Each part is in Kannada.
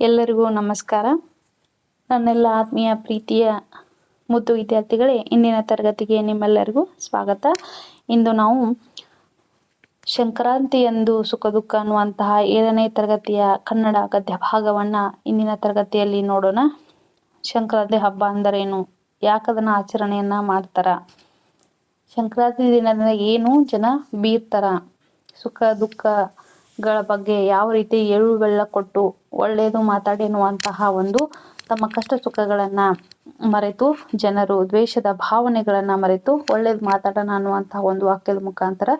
ಎಲ್ಲರಿಗೂ ನಮಸ್ಕಾರ. ನನ್ನೆಲ್ಲ ಆತ್ಮೀಯ ಪ್ರೀತಿಯ ಮುದ್ದು ವಿದ್ಯಾರ್ಥಿಗಳೇ, ಇಂದಿನ ತರಗತಿಗೆ ನಿಮ್ಮೆಲ್ಲರಿಗೂ ಸ್ವಾಗತ. ಇಂದು ನಾವು ಸಂಕ್ರಾಂತಿ ಎಂದು ಸುಖ ದುಃಖ ಅನ್ನುವಂತಹ ಏಳನೇ ತರಗತಿಯ ಕನ್ನಡ ಗದ್ಯ ಭಾಗವನ್ನ ಇಂದಿನ ತರಗತಿಯಲ್ಲಿ ನೋಡೋಣ. ಸಂಕ್ರಾಂತಿ ಹಬ್ಬ ಅಂದರೇನು? ಯಾಕದನ್ನ ಆಚರಣೆಯನ್ನ ಮಾಡ್ತಾರ? ಸಂಕ್ರಾಂತಿ ದಿನದಿಂದ ಏನು? ಜನ ಬೀರ್ತಾರ. ಸುಖ ದುಃಖಗಳ ಬಗ್ಗೆ ಯಾವ ರೀತಿ ಎಳ್ಳು ಬೆಳ್ಳ ಕೊಟ್ಟು ಒಳ್ಳೆಯದು ಮಾತಾಡಿ ಎನ್ನುವಂತಹ ಒಂದು ತಮ್ಮ ಕಷ್ಟ ಸುಖಗಳನ್ನ ಮರೆತು, ಜನರು ದ್ವೇಷದ ಭಾವನೆಗಳನ್ನ ಮರೆತು ಒಳ್ಳೇದು ಮಾತಾಡೋಣ ಅನ್ನುವಂತಹ ಒಂದು ವಾಕ್ಯದ ಮುಖಾಂತರ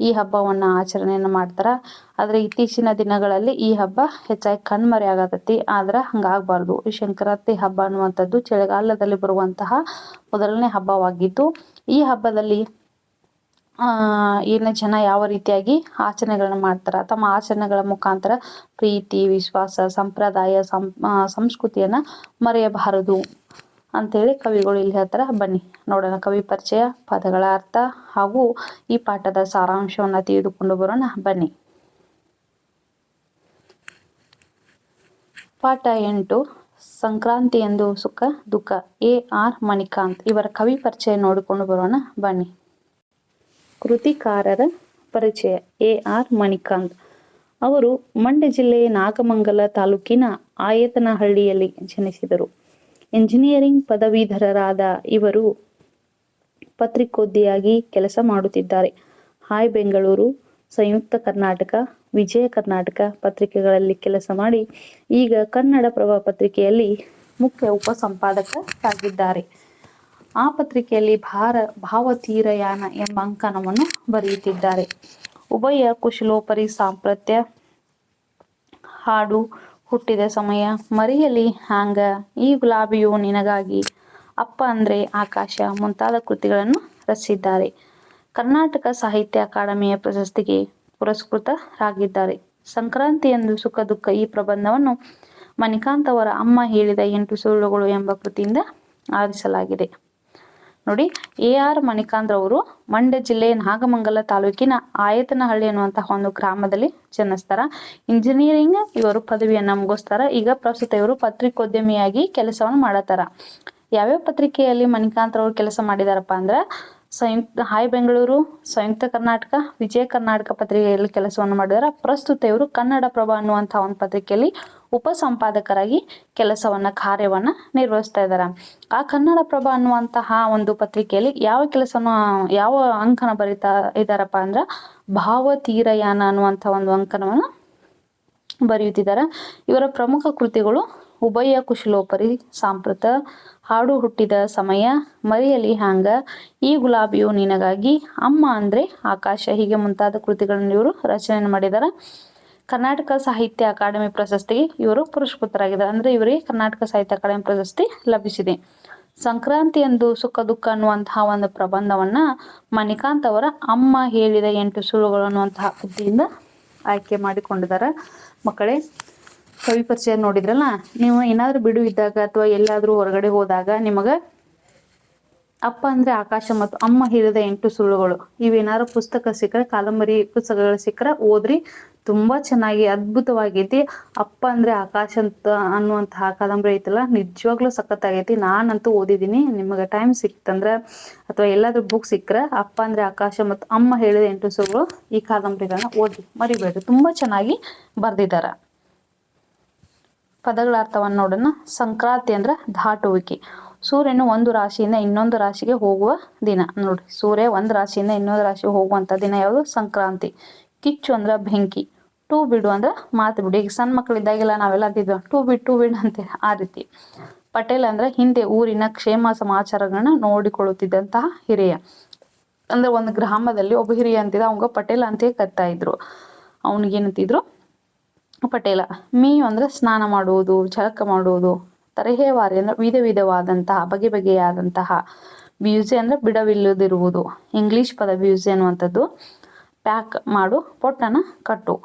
ಈ ಹಬ್ಬವನ್ನ ಆಚರಣೆಯನ್ನು ಮಾಡ್ತಾರೆ. ಆದ್ರೆ ಇತ್ತೀಚಿನ ದಿನಗಳಲ್ಲಿ ಈ ಹಬ್ಬ ಹೆಚ್ಚಾಗಿ ಕಣ್ಮರೆ ಆಗತೈತಿ. ಆದ್ರ ಹಂಗಾಗ್ಬಾರ್ದು. ಈ ಸಂಕ್ರಾಂತಿ ಹಬ್ಬ ಅನ್ನುವಂಥದ್ದು ಚಳಿಗಾಲದಲ್ಲಿ ಬರುವಂತಹ ಮೊದಲನೇ ಹಬ್ಬವಾಗಿದ್ದು ಈ ಹಬ್ಬದಲ್ಲಿ ಏನ ಜನ ಯಾವ ರೀತಿಯಾಗಿ ಆಚರಣೆಗಳನ್ನ ಮಾಡ್ತಾರ? ತಮ್ಮ ಆಚರಣೆಗಳ ಮುಖಾಂತರ ಪ್ರೀತಿ, ವಿಶ್ವಾಸ, ಸಂಪ್ರದಾಯ, ಸಂ ಸಂಸ್ಕೃತಿಯನ್ನ ಮರೆಯಬಾರದು ಅಂತೇಳಿ ಕವಿಗಳು ಇಲ್ಲಿ ಹೇಳ್ತಾರ. ಬನ್ನಿ, ನೋಡೋಣ ಕವಿ ಪರಿಚಯ, ಪದಗಳ ಅರ್ಥ ಹಾಗೂ ಈ ಪಾಠದ ಸಾರಾಂಶವನ್ನ ತಿಳಿದುಕೊಂಡು ಬರೋಣ. ಬನ್ನಿ. ಪಾಠ ಎಂಟು, ಸಂಕ್ರಾಂತಿ ಎಂದು ಸುಖ, ದುಃಖ, ಎ ಆರ್ ಮಣಿಕಾಂತ್ ಇವರ ಕವಿ ಪರಿಚಯ ನೋಡಿಕೊಂಡು ಬರೋಣ. ಬನ್ನಿ. ಕೃತಿಕಾರರ ಪರಿಚಯ, ಎ. ಆರ್. ಮಣಿಕಾಂತ್. ಅವರು ಮಂಡ್ಯ ಜಿಲ್ಲೆಯ ನಾಗಮಂಗಲ ತಾಲೂಕಿನ ಆಯತನಹಳ್ಳಿಯಲ್ಲಿ ಜನಿಸಿದರು. ಎಂಜಿನಿಯರಿಂಗ್ ಪದವೀಧರರಾದ ಇವರು ಪತ್ರಿಕೋದ್ಯಯಾಗಿ ಕೆಲಸ ಮಾಡುತ್ತಿದ್ದಾರೆ. ಹಾಯ್ ಬೆಂಗಳೂರು, ಸಂಯುಕ್ತ ಕರ್ನಾಟಕ, ವಿಜಯ ಕರ್ನಾಟಕ ಪತ್ರಿಕೆಗಳಲ್ಲಿ ಕೆಲಸ ಮಾಡಿ ಈಗ ಕನ್ನಡ ಪ್ರಭ ಪತ್ರಿಕೆಯಲ್ಲಿ ಮುಖ್ಯ ಉಪಸಂಪಾದಕರಾಗಿದ್ದಾರೆ. ಆ ಪತ್ರಿಕೆಯಲ್ಲಿ ಭಾರ, ಭಾವತೀರಯಾನ ಎಂಬ ಅಂಕಣವನ್ನು ಬರೆಯುತ್ತಿದ್ದಾರೆ. ಉಭಯ ಕುಶಲೋಪರಿ ಸಾಂಪ್ರತ್ಯ, ಹಾಡು ಹುಟ್ಟಿದ ಸಮಯ, ಮರಿಯಲಿ ಹಾಂಗ ಈ ಗುಲಾಬಿಯು ನಿನಗಾಗಿ, ಅಪ್ಪ ಅಂದ್ರೆ ಆಕಾಶ ಮುಂತಾದ ಕೃತಿಗಳನ್ನು ರಚಿಸಿದ್ದಾರೆ. ಕರ್ನಾಟಕ ಸಾಹಿತ್ಯ ಅಕಾಡೆಮಿಯ ಪ್ರಶಸ್ತಿಗೆ ಪುರಸ್ಕೃತರಾಗಿದ್ದಾರೆ. ಸಂಕ್ರಾಂತಿ ಎಂದು ಸುಖ ದುಃಖ ಈ ಪ್ರಬಂಧವನ್ನು ಮಣಿಕಾಂತ್ ಅವರ ಅಮ್ಮ ಹೇಳಿದ ಎಂಟು ಸುಳ್ಳುಗಳು ಎಂಬ ಕೃತಿಯಿಂದ ಆರಿಸಲಾಗಿದೆ. ನೋಡಿ, ಎ ಆರ್ ಮಣಿಕಾಂತ್ ಅವರು ಮಂಡ್ಯ ಜಿಲ್ಲೆಯ ನಾಗಮಂಗಲ ತಾಲೂಕಿನ ಆಯತನಹಳ್ಳಿ ಅನ್ನುವಂತಹ ಒಂದು ಗ್ರಾಮದಲ್ಲಿ ಜನಿಸ್ತಾರ. ಇಂಜಿನಿಯರಿಂಗ್ ಇವರು ಪದವಿಯನ್ನ ಮುಗಿಸ್ತಾರ. ಈಗ ಪ್ರಸ್ತುತ ಇವರು ಪತ್ರಿಕೋದ್ಯಮಿಯಾಗಿ ಕೆಲಸವನ್ನು ಮಾಡತ್ತಾರ ಯಾವ್ಯಾವ ಪತ್ರಿಕೆಯಲ್ಲಿ ಮಣಿಕಾಂತ್ ಅವರು ಕೆಲಸ ಮಾಡಿದಾರಪ್ಪ ಅಂದ್ರ, ಸಂಯುಕ್ತ, ಹಾಯ್ ಬೆಂಗಳೂರು, ಸಂಯುಕ್ತ ಕರ್ನಾಟಕ, ವಿಜಯ ಕರ್ನಾಟಕ ಪತ್ರಿಕೆಯಲ್ಲಿ ಕೆಲಸವನ್ನು ಮಾಡಿದಾರ. ಪ್ರಸ್ತುತ ಇವರು ಕನ್ನಡ ಪ್ರಭ ಅನ್ನುವಂತಹ ಒಂದು ಪತ್ರಿಕೆಯಲ್ಲಿ ಉಪ ಸಂಪಾದಕರಾಗಿ ಕೆಲಸವನ್ನ, ಕಾರ್ಯವನ್ನ ನಿರ್ವಹಿಸ್ತಾ ಇದ್ದಾರೆ ಆ ಕನ್ನಡ ಪ್ರಭ ಅನ್ನುವಂತಹ ಒಂದು ಪತ್ರಿಕೆಯಲ್ಲಿ ಯಾವ ಕೆಲಸನ, ಯಾವ ಅಂಕನ ಬರಿತಾ ಇದ್ದಾರಪ್ಪ ಅಂದ್ರೆ ಭಾವತೀರಯಾನ ಅನ್ನುವಂಥ ಒಂದು ಅಂಕನವನ್ನ ಬರೆಯುತ್ತಿದ್ದಾರೆ. ಇವರ ಪ್ರಮುಖ ಕೃತಿಗಳು ಉಭಯ ಕುಶಲೋಪರಿ, ಸಾಂಪ್ರತ, ಹಾಡು ಹುಟ್ಟಿದ ಸಮಯ, ಮರಿಯಲಿ ಹ್ಯಾಂಗ, ಈ ಗುಲಾಬಿಯು ನಿನಗಾಗಿ, ಅಮ್ಮ ಅಂದ್ರೆ ಆಕಾಶ, ಹೀಗೆ ಮುಂತಾದ ಕೃತಿಗಳನ್ನು ಇವರು ರಚನೆ ಮಾಡಿದ್ದಾರೆ ಕರ್ನಾಟಕ ಸಾಹಿತ್ಯ ಅಕಾಡೆಮಿ ಪ್ರಶಸ್ತಿಗೆ ಇವರು ಪುರಸ್ಕೃತರಾಗಿದ್ದಾರೆ. ಅಂದ್ರೆ ಇವರಿಗೆ ಕರ್ನಾಟಕ ಸಾಹಿತ್ಯ ಅಕಾಡೆಮಿ ಪ್ರಶಸ್ತಿ ಲಭಿಸಿದೆ. ಸಂಕ್ರಾಂತಿ ಎಂದು ಸುಖ ದುಃಖ ಅನ್ನುವಂತಹ ಒಂದು ಪ್ರಬಂಧವನ್ನ ಮಣಿಕಾಂತ್ ಅವರ ಅಮ್ಮ ಹೇಳಿದ ಎಂಟು ಸುಳ್ಳುಗಳು ಅನ್ನುವಂತಹ ಕೃತಿಯಿಂದ ಆಯ್ಕೆ ಮಾಡಿಕೊಂಡಿದ್ದಾರೆ. ಮಕ್ಕಳೇ, ಕವಿ ಪರಿಚಯ ನೋಡಿದ್ರಲ್ಲ? ನೀವು ಏನಾದ್ರೂ ಬಿಡು ಇದ್ದಾಗ ಅಥವಾ ಎಲ್ಲಾದ್ರೂ ಹೊರಗಡೆ ಹೋದಾಗ ನಿಮಗ ಅಪ್ಪ ಅಂದ್ರೆ ಆಕಾಶ ಮತ್ತು ಅಮ್ಮ ಹೇಳಿದ ಎಂಟು ಸುಳ್ಳುಗಳು. ಇವೇನಾದ್ರು ಪುಸ್ತಕ ಸಿಕ್ಕರೆ, ಕಾದಂಬರಿ ಪುಸ್ತಕಗಳು ಸಿಕ್ಕರೆ ಓದ್ರಿ. ತುಂಬಾ ಚೆನ್ನಾಗಿ, ಅದ್ಭುತವಾಗೈತಿ. ಅಪ್ಪ ಅಂದ್ರೆ ಆಕಾಶ ಅಂತ ಅನ್ನುವಂತಹ ಕಾದಂಬರಿ ಐತಲ್ಲ, ನಿಜವಾಗ್ಲೂ ಸಖತ್ತಾಗೈತಿ. ನಾನಂತೂ ಓದಿದ್ದೀನಿ. ನಿಮಗೆ ಟೈಮ್ ಸಿಕ್ತಂದ್ರ ಅಥವಾ ಎಲ್ಲಾದ್ರೂ ಬುಕ್ ಸಿಕ್ಕರೆ, ಅಪ್ಪ ಅಂದ್ರೆ ಆಕಾಶ ಮತ್ತು ಅಮ್ಮ ಹೇಳಿದ ಎಂಟು ಸುಳ್ಳುಗಳು ಈ ಕಾದಂಬರಿಗಳನ್ನ ಓದಿ ಮರಿಬೇಡ್ರಿ. ತುಂಬಾ ಚೆನ್ನಾಗಿ ಬರ್ದಿದಾರ. ಪದಗಳ ಅರ್ಥವನ್ನು ನೋಡೋಣ. ಸಂಕ್ರಾಂತಿ ಅಂದ್ರೆ ದಾಟುವಿಕೆ ಸೂರ್ಯನು ಒಂದು ರಾಶಿಯಿಂದ ಇನ್ನೊಂದು ರಾಶಿಗೆ ಹೋಗುವ ದಿನ. ನೋಡಿ ಸೂರ್ಯ ಒಂದು ರಾಶಿಯಿಂದ ಇನ್ನೊಂದು ರಾಶಿಗೆ ಹೋಗುವಂತ ದಿನ ಯಾವುದು? ಸಂಕ್ರಾಂತಿ. ಕಿಚ್ಚು ಅಂದ್ರೆ ಬೆಂಕಿ, ಟೂ ಬಿಡು ಅಂದ್ರೆ ಮಾತು ಬಿಡು. ಈಗ ಸಣ್ಣ ಮಕ್ಕಳಿದ್ದಾಗೆಲ್ಲ ನಾವೆಲ್ಲ ಅಂತಿದ್ವಿ ಟೂ ಬಿಡ್ ಟೂ ಬಿಡ್ ಅಂತ ಆ ರೀತಿ. ಪಟೇಲ್ ಅಂದ್ರೆ ಹಿಂದೆ ಊರಿನ ಕ್ಷೇಮ ಸಮಾಚಾರಗಳನ್ನ ನೋಡಿಕೊಳ್ಳುತ್ತಿದ್ದಂತಹ ಹಿರಿಯ. ಅಂದ್ರೆ ಒಂದು ಗ್ರಾಮದಲ್ಲಿ ಒಬ್ಬ ಹಿರಿಯ ಅಂತಿದ್ದ, ಅವಂಗ ಪಟೇಲ್ ಅಂತ ಕತ್ತಾ ಇದ್ರು. ಅವನಿಗೇನಂತಿದ್ರು? ಪಟೇಲ ಮೀ ಅಂದ್ರೆ ಸ್ನಾನ ಮಾಡುವುದು ಜಳಕ ಮಾಡುವುದು ತರಹೇವಾರಿ ಅಂದ್ರೆ ವಿಧ ವಿಧವಾದಂತಹ, ಬಗೆ ಬಗೆಯಾದಂತಹ ಬ್ಯೂಸೆ ಅಂದ್ರೆ ಬಿಡವಿಲ್ಲದಿರುವುದು. ಇಂಗ್ಲಿಷ್ ಪದ ಬ್ಯೂಸೆ ಅನ್ನುವಂಥದ್ದು. ಪ್ಯಾಕ್ ಮಾಡು, ಪೊಟ್ಟನ ಕಟ್ಟು.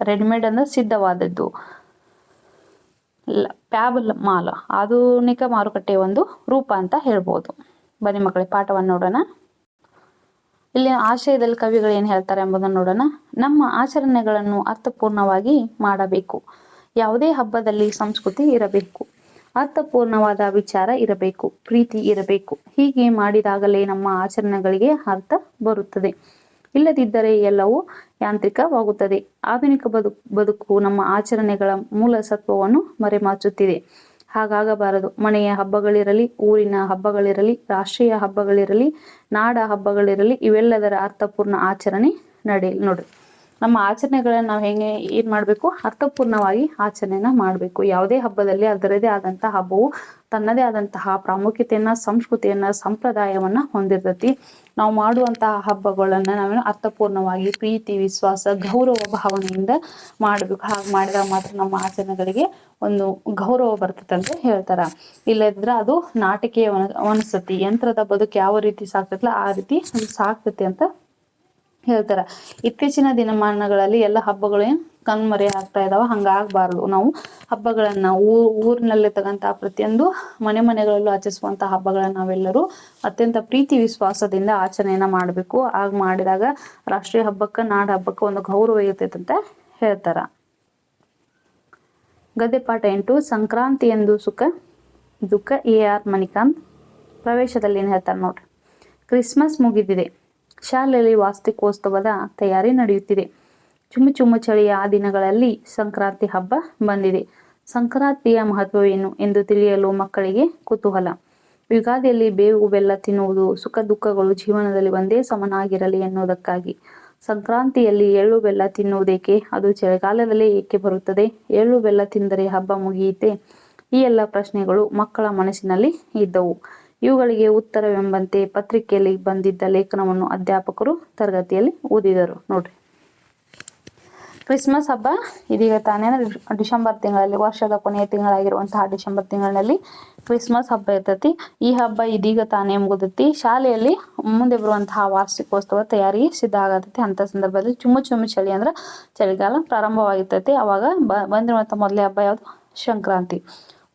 ರೆಡಿಮೇಡ್ ಅಂದ್ರೆ ಸಿದ್ಧವಾದದ್ದು. ಪ್ಯಾಬಲ್ ಮಾಲ್, ಆಧುನಿಕ ಮಾರುಕಟ್ಟೆಯ ಒಂದು ರೂಪ ಅಂತ ಹೇಳ್ಬೋದು. ಬನ್ನಿ ಮಕ್ಕಳೇ, ಪಾಠವನ್ನು ನೋಡೋಣ. ಇಲ್ಲಿ ಆಶಯದಲ್ಲಿ ಕವಿಗಳು ಏನು ಹೇಳ್ತಾರೆ ಎಂಬುದನ್ನು ನೋಡೋಣ. ನಮ್ಮ ಆಚರಣೆಗಳನ್ನು ಅರ್ಥಪೂರ್ಣವಾಗಿ ಮಾಡಬೇಕು. ಯಾವುದೇ ಹಬ್ಬದಲ್ಲಿ ಸಂಸ್ಕೃತಿ ಇರಬೇಕು. ಅರ್ಥಪೂರ್ಣವಾದ ವಿಚಾರ ಇರಬೇಕು. ಪ್ರೀತಿ ಇರಬೇಕು. ಹೀಗೆ ಮಾಡಿದಾಗಲೇ ನಮ್ಮ ಆಚರಣೆಗಳಿಗೆ ಅರ್ಥ ಬರುತ್ತದೆ. ಇಲ್ಲದಿದ್ದರೆ ಎಲ್ಲವೂ ಯಾಂತ್ರಿಕವಾಗುತ್ತದೆ. ಆಧುನಿಕ ಬದುಕು ಬದುಕು ನಮ್ಮ ಆಚರಣೆಗಳ ಮೂಲ ಸತ್ವವನ್ನು ಮರೆಮಾಚುತ್ತಿದೆ. ಹಾಗಾಗಬಾರದು. ಮನೆಯ ಹಬ್ಬಗಳಿರಲಿ, ಊರಿನ ಹಬ್ಬಗಳಿರಲಿ, ರಾಷ್ಟ್ರೀಯ ಹಬ್ಬಗಳಿರಲಿ, ನಾಡ ಹಬ್ಬಗಳಿರಲಿ, ಇವೆಲ್ಲದರ ಅರ್ಥಪೂರ್ಣ ಆಚರಣೆ ನಡೆ ನೋಡ್ರಿ. ನಮ್ಮ ಆಚರಣೆಗಳನ್ನ ನಾವು ಹೆಂಗೆ ಏನ್ ಮಾಡಬೇಕು? ಅರ್ಥಪೂರ್ಣವಾಗಿ ಆಚರಣೆನ ಮಾಡಬೇಕು. ಯಾವುದೇ ಹಬ್ಬದಲ್ಲಿ ಅದರದೇ ಆದಂತಹ ಹಬ್ಬವು ತನ್ನದೇ ಆದಂತಹ ಪ್ರಾಮುಖ್ಯತೆಯನ್ನ, ಸಂಸ್ಕೃತಿಯನ್ನ, ಸಂಪ್ರದಾಯವನ್ನ ಹೊಂದಿರ್ತತಿ. ನಾವು ಮಾಡುವಂತಹ ಹಬ್ಬಗಳನ್ನ ನಾವೇನು ಅರ್ಥಪೂರ್ಣವಾಗಿ ಪ್ರೀತಿ, ವಿಶ್ವಾಸ, ಗೌರವ ಭಾವನೆಯಿಂದ ಮಾಡಬೇಕು. ಹಾಗೆ ಮಾಡಿದಾಗ ಮಾತ್ರ ನಮ್ಮ ಆಚರಣೆಗಳಿಗೆ ಒಂದು ಗೌರವ ಬರ್ತದೆ ಅಂತ ಹೇಳ್ತಾರ. ಇಲ್ಲದ್ರೆ ಅದು ನಾಟಕೀಯ ಅನಿಸ್ತತಿ ಯಂತ್ರದ ಬದುಕು ಯಾವ ರೀತಿ ಸಾಕ್ತೈತಲ್ಲ ಆ ರೀತಿ ಸಾಕ್ತತಿ ಅಂತ ಹೇಳ್ತಾರ, ಇತ್ತೀಚಿನ ದಿನಮಾನಗಳಲ್ಲಿ ಎಲ್ಲ ಹಬ್ಬಗಳು ಕಣ್ಮರೆ ಆಗ್ತಾ ಇದಾವ, ಹಂಗಾಗಬಾರ್ದು. ನಾವು ಹಬ್ಬಗಳನ್ನ ಊ ತಗಂತ ಪ್ರತಿಯೊಂದು ಮನೆ ಮನೆಗಳಲ್ಲೂ ಆಚರಿಸುವಂತ ಹಬ್ಬಗಳನ್ನ ನಾವೆಲ್ಲರೂ ಅತ್ಯಂತ ಪ್ರೀತಿ ವಿಶ್ವಾಸದಿಂದ ಆಚರಣೆಯನ್ನ ಮಾಡಬೇಕು. ಆಗ ಮಾಡಿದಾಗ ರಾಷ್ಟ್ರೀಯ ಹಬ್ಬಕ್ಕ, ನಾಡ ಹಬ್ಬಕ್ಕ ಒಂದು ಗೌರವ ಇರ್ತೈತೆ ಅಂತ ಹೇಳ್ತಾರ. ಗದ್ದೆ ಪಾಠ ಎಂಟು, ಸಂಕ್ರಾಂತಿ ಎಂದು ಸುಖ, ದುಃಖ ಎ ಆರ್ ಮಣಿಕಾಂತ್ ಪ್ರವೇಶದಲ್ಲಿ ಏನು ಹೇಳ್ತಾರೆ ನೋಡ್ರಿ. ಕ್ರಿಸ್ಮಸ್ ಮುಗಿದಿದೆ. ಶಾಲೆಯಲ್ಲಿ ವಾಸ್ತಿಕೋತ್ಸವದ ತಯಾರಿ ನಡೆಯುತ್ತಿದೆ. ಚುಮ್ಮು ಚುಮ್ಮು ಚಳಿಯ ಆ ದಿನಗಳಲ್ಲಿ ಸಂಕ್ರಾಂತಿ ಹಬ್ಬ ಬಂದಿದೆ. ಸಂಕ್ರಾಂತಿಯ ಮಹತ್ವವೇನು ಎಂದು ತಿಳಿಯಲು ಮಕ್ಕಳಿಗೆ ಕುತೂಹಲ. ಯುಗಾದಿಯಲ್ಲಿ ಬೇವು ಬೆಲ್ಲ ತಿನ್ನುವುದು ಸುಖ ದುಃಖಗಳು ಜೀವನದಲ್ಲಿ ಒಂದೇ ಸಮನಾಗಿರಲಿ ಎನ್ನುವುದಕ್ಕಾಗಿ. ಸಂಕ್ರಾಂತಿಯಲ್ಲಿ ಎಳ್ಳು ಬೆಲ್ಲ ತಿನ್ನುವುದೇಕೆ? ಅದು ಚಳಿಗಾಲದಲ್ಲಿ ಏಕೆ ಬರುತ್ತದೆ? ಎಳ್ಳು ಬೆಲ್ಲ ತಿಂದರೆ ಹಬ್ಬ ಮುಗಿಯಿತೆ ಈ ಎಲ್ಲ ಪ್ರಶ್ನೆಗಳು ಮಕ್ಕಳ ಮನಸ್ಸಿನಲ್ಲಿ ಇದ್ದವು. ಇವುಗಳಿಗೆ ಉತ್ತರವೆಂಬಂತೆ ಪತ್ರಿಕೆಯಲ್ಲಿ ಬಂದಿದ್ದ ಲೇಖನವನ್ನು ಅಧ್ಯಾಪಕರು ತರಗತಿಯಲ್ಲಿ ಓದಿದರು. ನೋಡ್ರಿ. ಕ್ರಿಸ್ಮಸ್ ಹಬ್ಬ ಇದೀಗ ತಾನೇ ಡಿಸೆಂಬರ್ ತಿಂಗಳಲ್ಲಿ, ವರ್ಷದ ಕೊನೆಯ ತಿಂಗಳಾಗಿರುವಂತಹ ಡಿಸೆಂಬರ್ ತಿಂಗಳಲ್ಲಿ ಕ್ರಿಸ್ಮಸ್ ಹಬ್ಬ ಇರ್ತೈತಿ. ಈ ಹಬ್ಬ ಇದೀಗ ತಾನೇ ಮುಗಿದೈತಿ. ಶಾಲೆಯಲ್ಲಿ ಮುಂದೆ ಬರುವಂತಹ ವಾರ್ಷಿಕೋತ್ಸವ ತಯಾರಿ ಸಿದ್ಧ ಆಗತೈತಿ. ಅಂತ ಸಂದರ್ಭದಲ್ಲಿ ಚುಮ್ಮು ಚುಮ್ಮು ಚಳಿ ಅಂದ್ರೆ ಚಳಿಗಾಲ ಪ್ರಾರಂಭವಾಗಿರ್ತೈತಿ. ಅವಾಗ ಬಂದಿರುವಂತ ಮೊದಲೇ ಹಬ್ಬ ಯಾವುದು? ಸಂಕ್ರಾಂತಿ.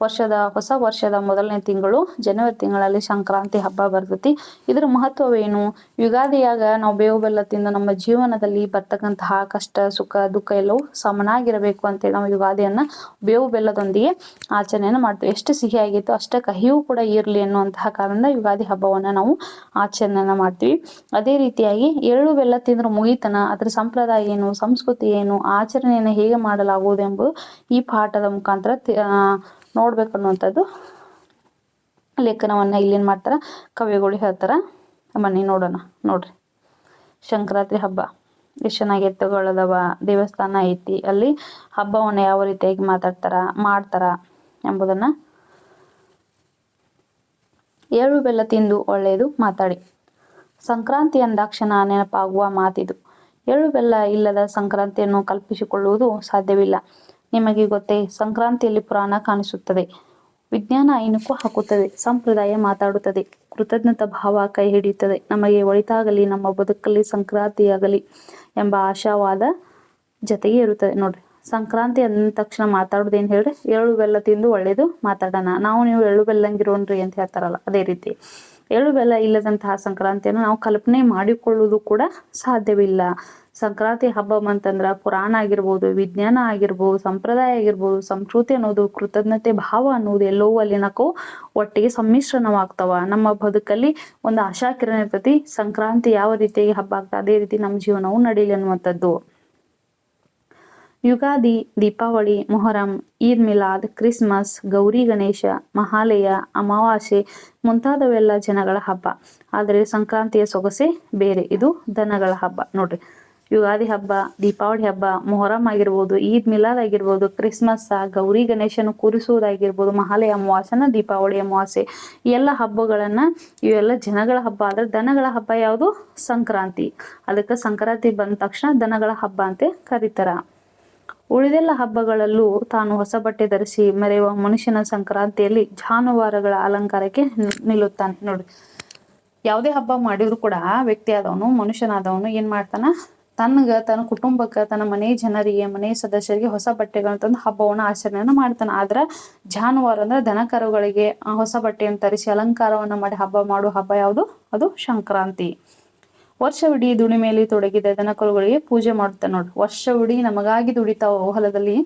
ವರ್ಷದ, ಹೊಸ ವರ್ಷದ ಮೊದಲನೇ ತಿಂಗಳು ಜನವರಿ ತಿಂಗಳಲ್ಲಿ ಸಂಕ್ರಾಂತಿ ಹಬ್ಬ ಬರ್ತೈತಿ. ಇದರ ಮಹತ್ವವೇನು? ಯುಗಾದಿಯಾಗ ನಾವು ಬೇವು ಬೆಲ್ಲ ತಿಂದು ನಮ್ಮ ಜೀವನದಲ್ಲಿ ಬರ್ತಕ್ಕಂತಹ ಕಷ್ಟ, ಸುಖ, ದುಃಖ ಎಲ್ಲವೂ ಸಮನಾಗಿರಬೇಕು ಅಂತೇಳಿ ನಾವು ಯುಗಾದಿಯನ್ನ ಬೇವು ಬೆಲ್ಲದೊಂದಿಗೆ ಆಚರಣೆಯನ್ನು ಮಾಡ್ತೀವಿ. ಎಷ್ಟು ಸಿಹಿ ಆಗಿತ್ತು ಅಷ್ಟೇ ಕಹಿಯೂ ಕೂಡ ಇರಲಿ ಅನ್ನುವಂತಹ ಕಾರಣದಿಂದ ಯುಗಾದಿ ಹಬ್ಬವನ್ನ ನಾವು ಆಚರಣೆಯನ್ನ ಮಾಡ್ತೀವಿ. ಅದೇ ರೀತಿಯಾಗಿ ಎಳ್ಳು ಬೆಲ್ಲ ತಿಂದ್ರೆ ಮುಗಿತನ? ಅದ್ರ ಸಂಪ್ರದಾಯ ಏನು? ಸಂಸ್ಕೃತಿ ಏನು? ಆಚರಣೆಯನ್ನು ಹೇಗೆ ಮಾಡಲಾಗುವುದು ಎಂಬುದು ಈ ಪಾಠದ ಮುಖಾಂತರ ನೋಡ್ಬೇಕನ್ನುವಂಥದ್ದು ಲೇಖನವನ್ನು ಇಲ್ಲೇನು ಮಾಡ್ತಾರೆ? ಕವಿಗಳು ಹೇಳ್ತಾರೆ. ಬನ್ನಿ ನೋಡೋಣ, ನೋಡ್ರಿ. ಸಂಕ್ರಾಂತಿ ಹಬ್ಬ. ಎಷ್ಟು ಚೆನ್ನಾಗಿ ಎತ್ತುಗಳದವ, ದೇವಸ್ಥಾನ ಐತಿ, ಅಲ್ಲಿ ಹಬ್ಬವನ್ನು ಯಾವ ರೀತಿಯಾಗಿ ಮಾತಾಡ್ತಾರ, ಮಾಡ್ತಾರ ಎಂಬುದನ್ನ ಏಳು ಬೆಲ್ಲ ತಿಂದು ಒಳ್ಳೆಯದು ಮಾತಾಡಿ. ಸಂಕ್ರಾಂತಿ ಅಂದಾಕ್ಷಣ ನೆನಪಾಗುವ ಮಾತಿದು. ಏಳು ಬೆಲ್ಲ ಇಲ್ಲದ ಸಂಕ್ರಾಂತಿಯನ್ನು ಕಲ್ಪಿಸಿಕೊಳ್ಳುವುದು ಸಾಧ್ಯವಿಲ್ಲ. ನಿಮಗೆ ಗೊತ್ತೇ, ಸಂಕ್ರಾಂತಿಯಲ್ಲಿ ಪುರಾಣ ಕಾಣಿಸುತ್ತದೆ. ವಿಜ್ಞಾನ ಐನಕ್ಕೂ ಹಾಕುತ್ತದೆ, ಸಂಪ್ರದಾಯ ಮಾತಾಡುತ್ತದೆ, ಕೃತಜ್ಞತಾ ಭಾವ ಕೈ ಹಿಡಿಯುತ್ತದೆ. ನಮಗೆ ಒಳಿತಾಗಲಿ, ನಮ್ಮ ಬದುಕಲ್ಲಿ ಸಂಕ್ರಾಂತಿಯಾಗಲಿ ಎಂಬ ಆಶಾವಾದ ಜೊತೆಗೆ ಇರುತ್ತದೆ. ನೋಡ್ರಿ, ಸಂಕ್ರಾಂತಿ ಅಂದ ತಕ್ಷಣ ಮಾತಾಡೋದೇನು ಹೇಳ್ರಿ? ಎಳ್ಳು ಬೆಲ್ಲ ತಿಂದು ಒಳ್ಳೇದು ಮಾತಾಡೋಣ. ನಾವು ನೀವು ಎಳ್ಳು ಬೆಲ್ಲಂಗಿರೋನ್ರಿ ಅಂತ ಹೇಳ್ತಾರಲ್ಲ, ಅದೇ ರೀತಿ. ಎಳ್ಳು ಬೆಲ್ಲ ಇಲ್ಲದಂತಹ ಸಂಕ್ರಾಂತಿಯನ್ನು ನಾವು ಕಲ್ಪನೆ ಮಾಡಿಕೊಳ್ಳುವುದು ಕೂಡ ಸಾಧ್ಯವಿಲ್ಲ. ಸಂಕ್ರಾಂತಿ ಹಬ್ಬ ಅಂತಂದ್ರ ಪುರಾಣ ಆಗಿರ್ಬೋದು, ವಿಜ್ಞಾನ ಆಗಿರ್ಬೋದು, ಸಂಪ್ರದಾಯ ಆಗಿರ್ಬೋದು, ಸಂಸ್ಕೃತಿ ಅನ್ನೋದು, ಕೃತಜ್ಞತೆ, ಭಾವ ಅನ್ನೋದು ಎಲ್ಲವೂ ಅಲ್ಲಿನಕ್ಕೂ ಒಟ್ಟಿಗೆ ಸಮ್ಮಿಶ್ರಣವಾಗ್ತಾವ. ನಮ್ಮ ಬದುಕಲ್ಲಿ ಒಂದು ಆಶಾಕಿರಣ ಇರ್ತೈತಿ ಸಂಕ್ರಾಂತಿ ಯಾವ ರೀತಿಯಾಗಿ ಹಬ್ಬ ಆಗ್ತದೆ, ಅದೇ ರೀತಿ ನಮ್ಮ ಜೀವನವು ನಡೀಲಿ ಅನ್ನುವಂಥದ್ದು. ಯುಗಾದಿ, ದೀಪಾವಳಿ, ಮೊಹರಂ, ಈದ್ ಮಿಲಾದ್, ಕ್ರಿಸ್ಮಸ್, ಗೌರಿ ಗಣೇಶ, ಮಹಾಲಯ, ಅಮಾವಾಸ್ಯೆ ಮುಂತಾದವೆಲ್ಲ ಜನಗಳ ಹಬ್ಬ. ಆದರೆ ಸಂಕ್ರಾಂತಿಯ ಸೊಗಸೆ ಬೇರೆ. ಇದು ದನಗಳ ಹಬ್ಬ. ನೋಡ್ರಿ, ಯುಗಾದಿ ಹಬ್ಬ, ದೀಪಾವಳಿ ಹಬ್ಬ, ಮೊಹರಂ ಆಗಿರ್ಬೋದು, ಈದ್ ಮಿಲಾದ್ ಆಗಿರ್ಬೋದು, ಕ್ರಿಸ್ಮಸ್ ಗೌರಿ ಗಣೇಶನ ಕೂರಿಸುವುದಾಗಿರ್ಬೋದು, ಮಹಾಲಯ ಅಮಾವಾಸ್ಯನ, ದೀಪಾವಳಿ ಅಮಾವಾಸ್ಯೆ ಎಲ್ಲ ಹಬ್ಬಗಳನ್ನ ಇವೆಲ್ಲ ಜನಗಳ ಹಬ್ಬ. ಆದ್ರೆ ದನಗಳ ಹಬ್ಬ ಯಾವುದು? ಸಂಕ್ರಾಂತಿ. ಅದಕ್ಕೆ ಸಂಕ್ರಾಂತಿ ಬಂದ ತಕ್ಷಣ ದನಗಳ ಹಬ್ಬ ಅಂತ ಕರೀತಾರ. ಉಳಿದೆಲ್ಲ ಹಬ್ಬಗಳಲ್ಲೂ ತಾನು ಹೊಸ ಬಟ್ಟೆ ಧರಿಸಿ ಮೆರೆಯುವ ಮನುಷ್ಯನ ಸಂಕ್ರಾಂತಿಯಲ್ಲಿ ಜಾನುವಾರುಗಳ ಅಲಂಕಾರಕ್ಕೆ ನಿಲ್ಲುತ್ತಾನೆ. ನೋಡಿ, ಯಾವುದೇ ಹಬ್ಬ ಮಾಡಿದ್ರು ಕೂಡ ವ್ಯಕ್ತಿ ಆದವನು, ಮನುಷ್ಯನಾದವನು ಏನ್ ಮಾಡ್ತಾನ? ತನಗ, ತನ್ನ ಕುಟುಂಬಕ್ಕೆ, ತನ್ನ ಮನೆ ಜನರಿಗೆ, ಮನೆ ಸದಸ್ಯರಿಗೆ ಹೊಸ ಬಟ್ಟೆಗಳನ್ನ ತಂದು ಹಬ್ಬವನ್ನ ಆಚರಣೆಯನ್ನು ಮಾಡ್ತಾನೆ. ಆದ್ರ ಜಾನುವಾರು ಅಂದ್ರೆ ದನ ಕರುಗಳಿಗೆ ಹೊಸ ಬಟ್ಟೆಯನ್ನು ತರಿಸಿ ಅಲಂಕಾರವನ್ನ ಮಾಡಿ ಹಬ್ಬ ಮಾಡುವ ಹಬ್ಬ ಯಾವುದು? ಅದು ಸಂಕ್ರಾಂತಿ. ವರ್ಷವಿಡೀ ದುಡಿಮೆಯಲ್ಲಿ ತೊಡಗಿದ ದನಕರುಗಳಿಗೆ ಪೂಜೆ ಮಾಡುತ್ತೆ ನೋಡ್ರಿ ವರ್ಷವಿಡೀ ನಮಗಾಗಿ ದುಡಿತಾವ ಹೊಲದಲ್ಲಿ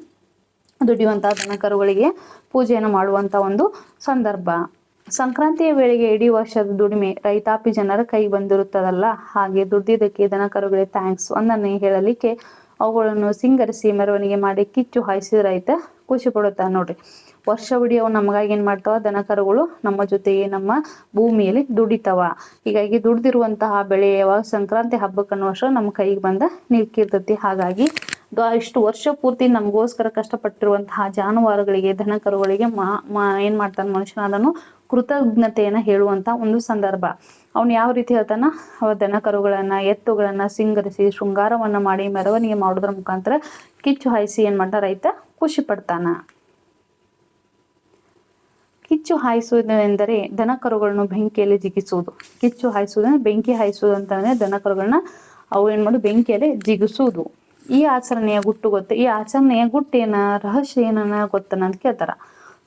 ದುಡಿಯುವಂತಹ ದನಕರುಗಳಿಗೆ ಪೂಜೆಯನ್ನು ಮಾಡುವಂತ ಒಂದು ಸಂದರ್ಭ. ಸಂಕ್ರಾಂತಿಯ ವೇಳೆಗೆ ಇಡೀ ವರ್ಷದ ದುಡಿಮೆ ರೈತಾಪಿ ಜನರ ಕೈ ಬಂದಿರುತ್ತದಲ್ಲ? ಹಾಗೆ ದುಡ್ದಿದ್ದಕ್ಕೆ ದನಕರುಗಳಿಗೆ ಥ್ಯಾಂಕ್ಸ್ ಒಂದನ್ನೇ ಹೇಳಲಿಕ್ಕೆ ಅವುಗಳನ್ನು ಸಿಂಗರಿಸಿ ಮೆರವಣಿಗೆ ಮಾಡಿ ಕಿಚ್ಚು ಹಾಯಿಸಿದ ರೈತ ಖುಷಿ ಪಡುತ್ತಾನೆ ನೋಡ್ರಿ. ವರ್ಷವಿಡೀ ಅವು ನಮಗಾಗಿ ಏನ್ ಮಾಡ್ತಾವ? ದನ ಕರುಗಳು ನಮ್ಮ ಜೊತೆಗೆ ನಮ್ಮ ಭೂಮಿಯಲ್ಲಿ ದುಡಿತಾವ. ಹೀಗಾಗಿ ದುಡ್ದಿರುವಂತಹ ಬೆಳೆ ಯಾವಾಗ ಸಂಕ್ರಾಂತಿ ಹಬ್ಬಕ್ಕೆ ವರ್ಷ ನಮ್ಮ ಕೈಗೆ ಬಂದ ನಿಲ್ಕಿರ್ತತಿ ಹಾಗಾಗಿ ಇಷ್ಟು ವರ್ಷ ಪೂರ್ತಿ ನಮಗೋಸ್ಕರ ಕಷ್ಟಪಟ್ಟಿರುವಂತಹ ಜಾನುವಾರುಗಳಿಗೆ ದನ ಕರುಗಳಿಗೆ ಮಾ ಮಾ, ಏನ್ ಮಾಡ್ತಾನೆ ಮನುಷ್ಯನ ಅದನ್ನು ಕೃತಜ್ಞತೆಯನ್ನ ಹೇಳುವಂತ ಒಂದು ಸಂದರ್ಭ. ಅವನು ಯಾವ ರೀತಿ ಹೇಳ್ತಾನ? ಅವ ದನ ಕರುಗಳನ್ನ ಎತ್ತುಗಳನ್ನ ಸಿಂಗರಿಸಿ, ಶೃಂಗಾರವನ್ನ ಮಾಡಿ, ಮೆರವಣಿಗೆ ಮಾಡೋದ್ರ ಮುಖಾಂತರ ಕಿಚ್ಚು ಹಾಯಿಸಿ ಏನ್ ಮಾಡ್ತಾರ ರೈತ? ಖುಷಿ ಪಡ್ತಾನ ಕಿಚ್ಚು ಹಾಯಿಸುವುದೆಂದರೆ ದನ ಕರುಗಳನ್ನು ಬೆಂಕಿಯಲ್ಲಿ ಜಿಗಿಸುವುದು. ಕಿಚ್ಚು ಹಾಯಿಸುವುದಂದ್ರೆ ಬೆಂಕಿ ಹಾಯಿಸುವುದು ಅಂತಂದ್ರೆ ದನ ಕರುಗಳನ್ನ ಅವು ಏನ್ ಮಾಡೋದು ಬೆಂಕಿಯಲ್ಲಿ ಜಿಗಿಸುವುದು. ಈ ಆಚರಣೆಯ ಗುಟ್ಟು ಗೊತ್ತ, ಈ ಆಚರಣೆಯ ಗುಟ್ಟೇನ ರಹಸ್ಯ ಏನನ್ನ ಗೊತ್ತನ ಅಂತ ಕೇಳ್ತಾರ.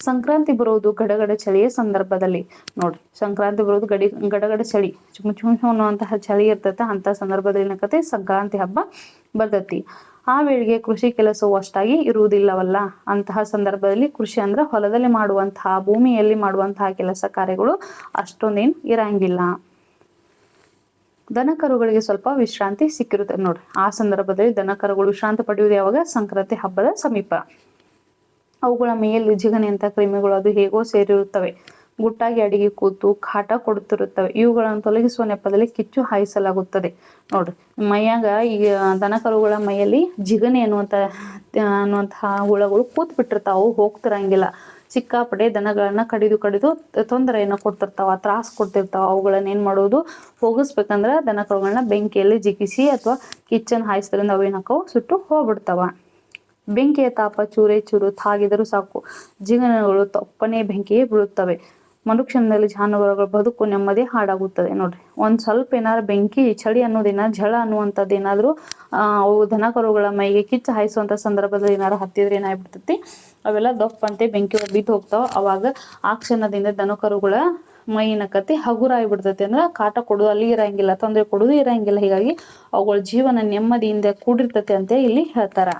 ಸಂಕ್ರಾಂತಿ ಬರುವುದು ಗಡಗಡ ಚಳಿಯ ಸಂದರ್ಭದಲ್ಲಿ. ನೋಡ್ರಿ, ಸಂಕ್ರಾಂತಿ ಬರುವುದು ಗಡಿ, ಗಡಗಡ ಚಳಿ. ಚುಮ್ ಚುಮ್ ಅನ್ನುವಂತಹ ಚಳಿ ಇರ್ತೈತೆ ಅಂತ ಸಂದರ್ಭದಲ್ಲಿ ಏನಕತೆ ಸಂಕ್ರಾಂತಿ ಹಬ್ಬ ಬರ್ತೈತಿ. ಆ ವೇಳೆಗೆ ಕೃಷಿ ಕೆಲಸವು ಅಷ್ಟಾಗಿ ಇರುವುದಿಲ್ಲವಲ್ಲ? ಅಂತಹ ಸಂದರ್ಭದಲ್ಲಿ ಕೃಷಿ ಅಂದ್ರೆ ಹೊಲದಲ್ಲಿ ಮಾಡುವಂತಹ, ಭೂಮಿಯಲ್ಲಿ ಮಾಡುವಂತಹ ಕೆಲಸ ಕಾರ್ಯಗಳು ಅಷ್ಟೊಂದೇನು ಇರಂಗಿಲ್ಲ. ದನ ಕರುಗಳಿಗೆ ಸ್ವಲ್ಪ ವಿಶ್ರಾಂತಿ ಸಿಕ್ಕಿರುತ್ತೆ ನೋಡಿ ಆ ಸಂದರ್ಭದಲ್ಲಿ ದನ ಕರುಗಳು ವಿಶ್ರಾಂತಿ ಪಡೆಯುವುದು ಯಾವಾಗ? ಸಂಕ್ರಾಂತಿ ಹಬ್ಬದ ಸಮೀಪ. ಅವುಗಳ ಮೇಲೆ ಜಿಗಣೆ ಅಂತ ಕ್ರಿಮಿಗಳು ಅದು ಹೇಗೋ ಸೇರಿರುತ್ತವೆ. ಗುಟ್ಟಾಗಿ ಅಡಿಗೆ ಕೂತು ಕಾಟ ಕೊಡುತ್ತಿರುತ್ತವೆ. ಇವುಗಳನ್ನು ತೊಲಗಿಸುವ ನೆಪದಲ್ಲಿ ಕಿಚ್ಚು ಹಾಯಿಸಲಾಗುತ್ತದೆ. ನೋಡ್ರಿ, ಮೈಯಾಗ ಈ ದನ ಕರುಗಳ ಮೈಯಲ್ಲಿ ಜಿಗಣೆ ಅನ್ನುವಂತ ಅನ್ನುವಂತಹ ಹುಳಗಳು ಕೂತ್ ಬಿಟ್ಟಿರ್ತಾವು ಹೋಗ್ತಿರಂಗಿಲ್ಲ. ಸಿಕ್ಕಾಪಡೆ ದನಗಳನ್ನ ಕಡಿದು ಕಡಿದು ತೊಂದರೆಯನ್ನು ಕೊಡ್ತಿರ್ತಾವ ತ್ರಾಸ ಕೊಡ್ತಿರ್ತಾವ. ಅವುಗಳನ್ನ ಏನ್ ಮಾಡೋದು? ಹೋಗಿಸ್ಬೇಕಂದ್ರ ದನ ಕರುಗಳನ್ನ ಬೆಂಕಿಯಲ್ಲಿ ಜಿಗಿಸಿ ಅಥವಾ ಕಿಚ್ಚನ್ ಹಾಯಿಸೋದ್ರಿಂದ ಅವೇನಕ್ಕವು ಸುಟ್ಟು ಹೋಗ್ಬಿಡ್ತಾವ. ಬೆಂಕಿಯ ತಾಪ, ಚೂರೆ ಚೂರು, ತಾಗಿದರೂ ಸಾಕು. ಜಿಗಣಗಳು ತಪ್ಪನೆ ಬೆಂಕಿಗೆ ಬೀಳುತ್ತವೆ. ಮನುಷ್ಯನಲ್ಲಿ ಜಾನುವಾರುಗಳ ಬದುಕು ನೆಮ್ಮದಿ ಹಾಡಾಗುತ್ತದೆ. ನೋಡ್ರಿ, ಒಂದ್ ಸ್ವಲ್ಪ ಏನಾದ್ರು ಬೆಂಕಿ, ಚಳಿ ಅನ್ನೋದೇನ ಝಳ ಅನ್ನುವಂಥದ್ದು ಏನಾದರೂ ಅವು ದನ ಕರುಗಳ ಮೈಗೆ ಕಿಚ್ಚು ಹಾಯಿಸುವಂತ ಸಂದರ್ಭದಲ್ಲಿ ಏನಾದ್ರು ಹತ್ತಿದ್ರೆ ಏನಾಗ್ಬಿಡ್ತೈತಿ? ಅವೆಲ್ಲ ದಪ್ಪಂತೆ ಬೆಂಕಿ ಬಿದ್ದು ಹೋಗ್ತಾವ. ಅವಾಗ ಆ ಕ್ಷಣದಿಂದ ದನಕರುಗಳ ಕರುಗಳ ಮೈಯಿನ ಕತೆ ಹಗುರ ಆಗಿಬಿಡ್ತೈತಿ ಅಂದ್ರೆ ಕಾಟ ಕೊಡೋದು ಅಲ್ಲಿ ಇರಂಗಿಲ್ಲ, ತೊಂದರೆ ಕೊಡೋದು ಇರಂಗಿಲ್ಲ. ಹೀಗಾಗಿ ಅವುಗಳ ಜೀವನ ನೆಮ್ಮದಿಯಿಂದ ಕೂಡಿರ್ತೈತಿ ಅಂತ ಇಲ್ಲಿ ಹೇಳ್ತಾರ.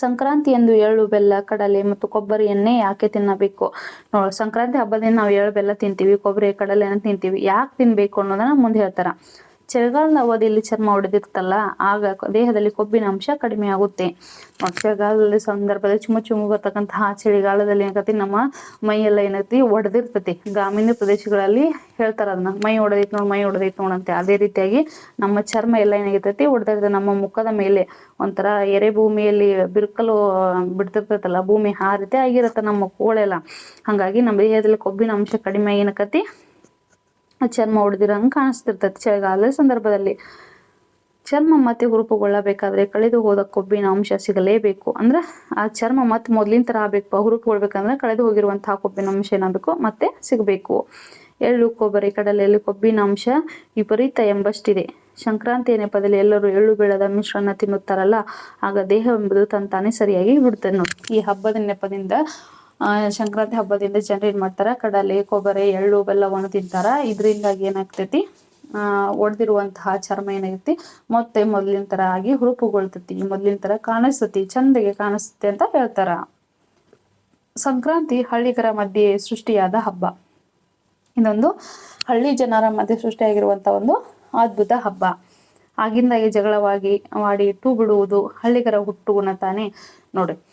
ಸಂಕ್ರಾಂತಿಯಂದು ಎಳ್ಳು, ಬೆಲ್ಲ, ಕಡಲೆ ಮತ್ತು ಕೊಬ್ಬರಿ ಎಣ್ಣೆ ಯಾಕೆ ತಿನ್ನಬೇಕು? ನೋಡ್, ಸಂಕ್ರಾಂತಿ ಹಬ್ಬದಿಂದ ನಾವು ಎಳ್ಳು, ಬೆಲ್ಲ ತಿಂತೀವಿ, ಕೊಬ್ಬರಿ ಕಡಲೆನ ತಿಂತೀವಿ. ಯಾಕೆ ತಿನ್ಬೇಕು ಅನ್ನೋದನ್ನ ಮುಂದೆ ಹೇಳ್ತಾರ. ಚಳಿಗಾಲದ ಅವಧಿಯಲ್ಲಿ ಚರ್ಮ ಒಡೆದಿರ್ತಲ್ಲ ಆಗ ದೇಹದಲ್ಲಿ ಕೊಬ್ಬಿನ ಅಂಶ ಕಡಿಮೆ ಆಗುತ್ತೆ. ಚಳಿಗಾಲದಲ್ಲಿ ಸಂದರ್ಭದಲ್ಲಿ ಚುಮ್ಮ ಚುಮ್ಮ ಬರ್ತಕ್ಕಂತಹ ಚಳಿಗಾಲದಲ್ಲಿ ಏನಾಗತ್ತೆ ನಮ್ಮ ಮೈ ಎಲ್ಲ ಏನೈತಿ? ಒಡೆದಿರ್ತತಿ. ಗ್ರಾಮೀಣ ಪ್ರದೇಶಗಳಲ್ಲಿ ಹೇಳ್ತಾರ ಅದನ್ನ, ಮೈ ಒಡೆದೈತಿ ನೋಡ್, ಮೈ ಒಡೆದಿತ್ತು ನೋಡಂತೆ ಅದೇ ರೀತಿಯಾಗಿ ನಮ್ಮ ಚರ್ಮ ಎಲ್ಲ ಏನಾಗಿರ್ತೈತಿ? ಒಡೆದಿರ್ತದೆ ನಮ್ಮ ಮುಖದ ಮೇಲೆ ಒಂಥರ ಎರೆ ಭೂಮಿಯಲ್ಲಿ ಬಿರುಕಲು ಬಿಡ್ತಿರ್ತೈತಲ್ಲ, ಭೂಮಿ ಆ ರೀತಿ ಆಗಿರತ್ತ ನಮ್ಮ ಕೋಳೆಲ್ಲ. ಹಂಗಾಗಿ ನಮ್ಮ ದೇಹದಲ್ಲಿ ಕೊಬ್ಬಿನ ಅಂಶ ಕಡಿಮೆ ಏನಕತಿ ಚರ್ಮ ಹೊಡೆದಿರಂಗೆ ಕಾಣಿಸ್ತಿರ್ತೈತಿ ಚಳಿಗಾಲದ ಸಂದರ್ಭದಲ್ಲಿ. ಚರ್ಮ ಮತ್ತೆ ಹುರುಪುಗೊಳ್ಳಬೇಕಾದ್ರೆ ಕಳೆದು ಹೋದ ಕೊಬ್ಬಿನ ಅಂಶ ಸಿಗಲೇಬೇಕು. ಅಂದ್ರೆ ಆ ಚರ್ಮ ಮತ್ತೆ ಮೊದಲಿನ ತರ ಆಗ್ಬೇಕು. ಹುರುಪುಗೊಳ್ಬೇಕಂದ್ರೆ ಕಳೆದು ಹೋಗಿರುವಂತಹ ಕೊಬ್ಬಿನ ಅಂಶ ಏನಾಗಬೇಕು? ಮತ್ತೆ ಸಿಗಬೇಕು. ಎಳ್ಳು, ಕೊಬ್ಬರಿ ಕಡಲೆಯಲ್ಲಿ ಕೊಬ್ಬಿನ ಅಂಶ ವಿಪರೀತ ಎಂಬಷ್ಟಿದೆ. ಸಂಕ್ರಾಂತಿಯ ನೆಪದಲ್ಲಿ ಎಲ್ಲರೂ ಎಳ್ಳು ಬೆಳೆದ ಮಿಶ್ರಣ ತಿನ್ನುತ್ತಾರಲ್ಲ, ಆಗ ದೇಹವೆಂಬುದು ತಂತಾನೆ ಸರಿಯಾಗಿ ಬಿಡುತ್ತೆ ನೋಡಿ. ಈ ಹಬ್ಬದ ನೆಪದಿಂದ ಆ, ಸಂಕ್ರಾಂತಿ ಹಬ್ಬದಿಂದ ಜನರು ಏನ್ ಮಾಡ್ತಾರ? ಕಡಲೆ, ಕೊಬ್ಬರಿ, ಎಳ್ಳು ಬೆಲ್ಲವನ್ನು ತಿಂತಾರ. ಇದರಿಂದಾಗಿ ಏನಾಗ್ತೈತಿ? ಆ, ಒಡೆದಿರುವಂತಹ ಚರ್ಮ ಏನಾಗೈತಿ? ಮತ್ತೆ ಮೊದ್ಲಿನ ತರ ಆಗಿ ಹುರುಪುಗೊಳ್ತೈತಿ ಮೊದ್ಲಿನ ತರ ಕಾಣಿಸ್ತತಿ, ಚಂದಗೆ ಕಾಣಿಸ್ತತಿ ಅಂತ ಹೇಳ್ತಾರ. ಸಂಕ್ರಾಂತಿ ಹಳ್ಳಿಗರ ಮಧ್ಯೆ ಸೃಷ್ಟಿಯಾದ ಹಬ್ಬ. ಇದೊಂದು ಹಳ್ಳಿ ಜನರ ಮಧ್ಯೆ ಸೃಷ್ಟಿಯಾಗಿರುವಂತ ಒಂದು ಅದ್ಭುತ ಹಬ್ಬ. ಆಗಿಂದಾಗಿ ಜಗಳವಾಗಿ ಮಾಡಿ ಇಟ್ಟು ಬಿಡುವುದು ಹಳ್ಳಿಗರ ಹುಟ್ಟುಗುಣ ತಾನೇ? ನೋಡ್ರಿ.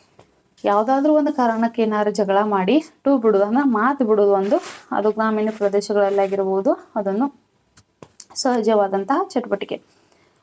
ಯಾವ್ದಾದ್ರು ಒಂದು ಕಾರಣಕ್ಕೆ ಏನಾದ್ರು ಜಗಳ ಮಾಡಿ ಟೂ ಬಿಡುದು, ಅಂದ್ರೆ ಮಾತು ಬಿಡುದು ಒಂದು, ಅದು ಗ್ರಾಮೀಣ ಪ್ರದೇಶಗಳಲ್ಲಿ ಆಗಿರಬಹುದು ಅದನ್ನು ಸಹಜವಾದಂತಹ ಚಟುವಟಿಕೆ.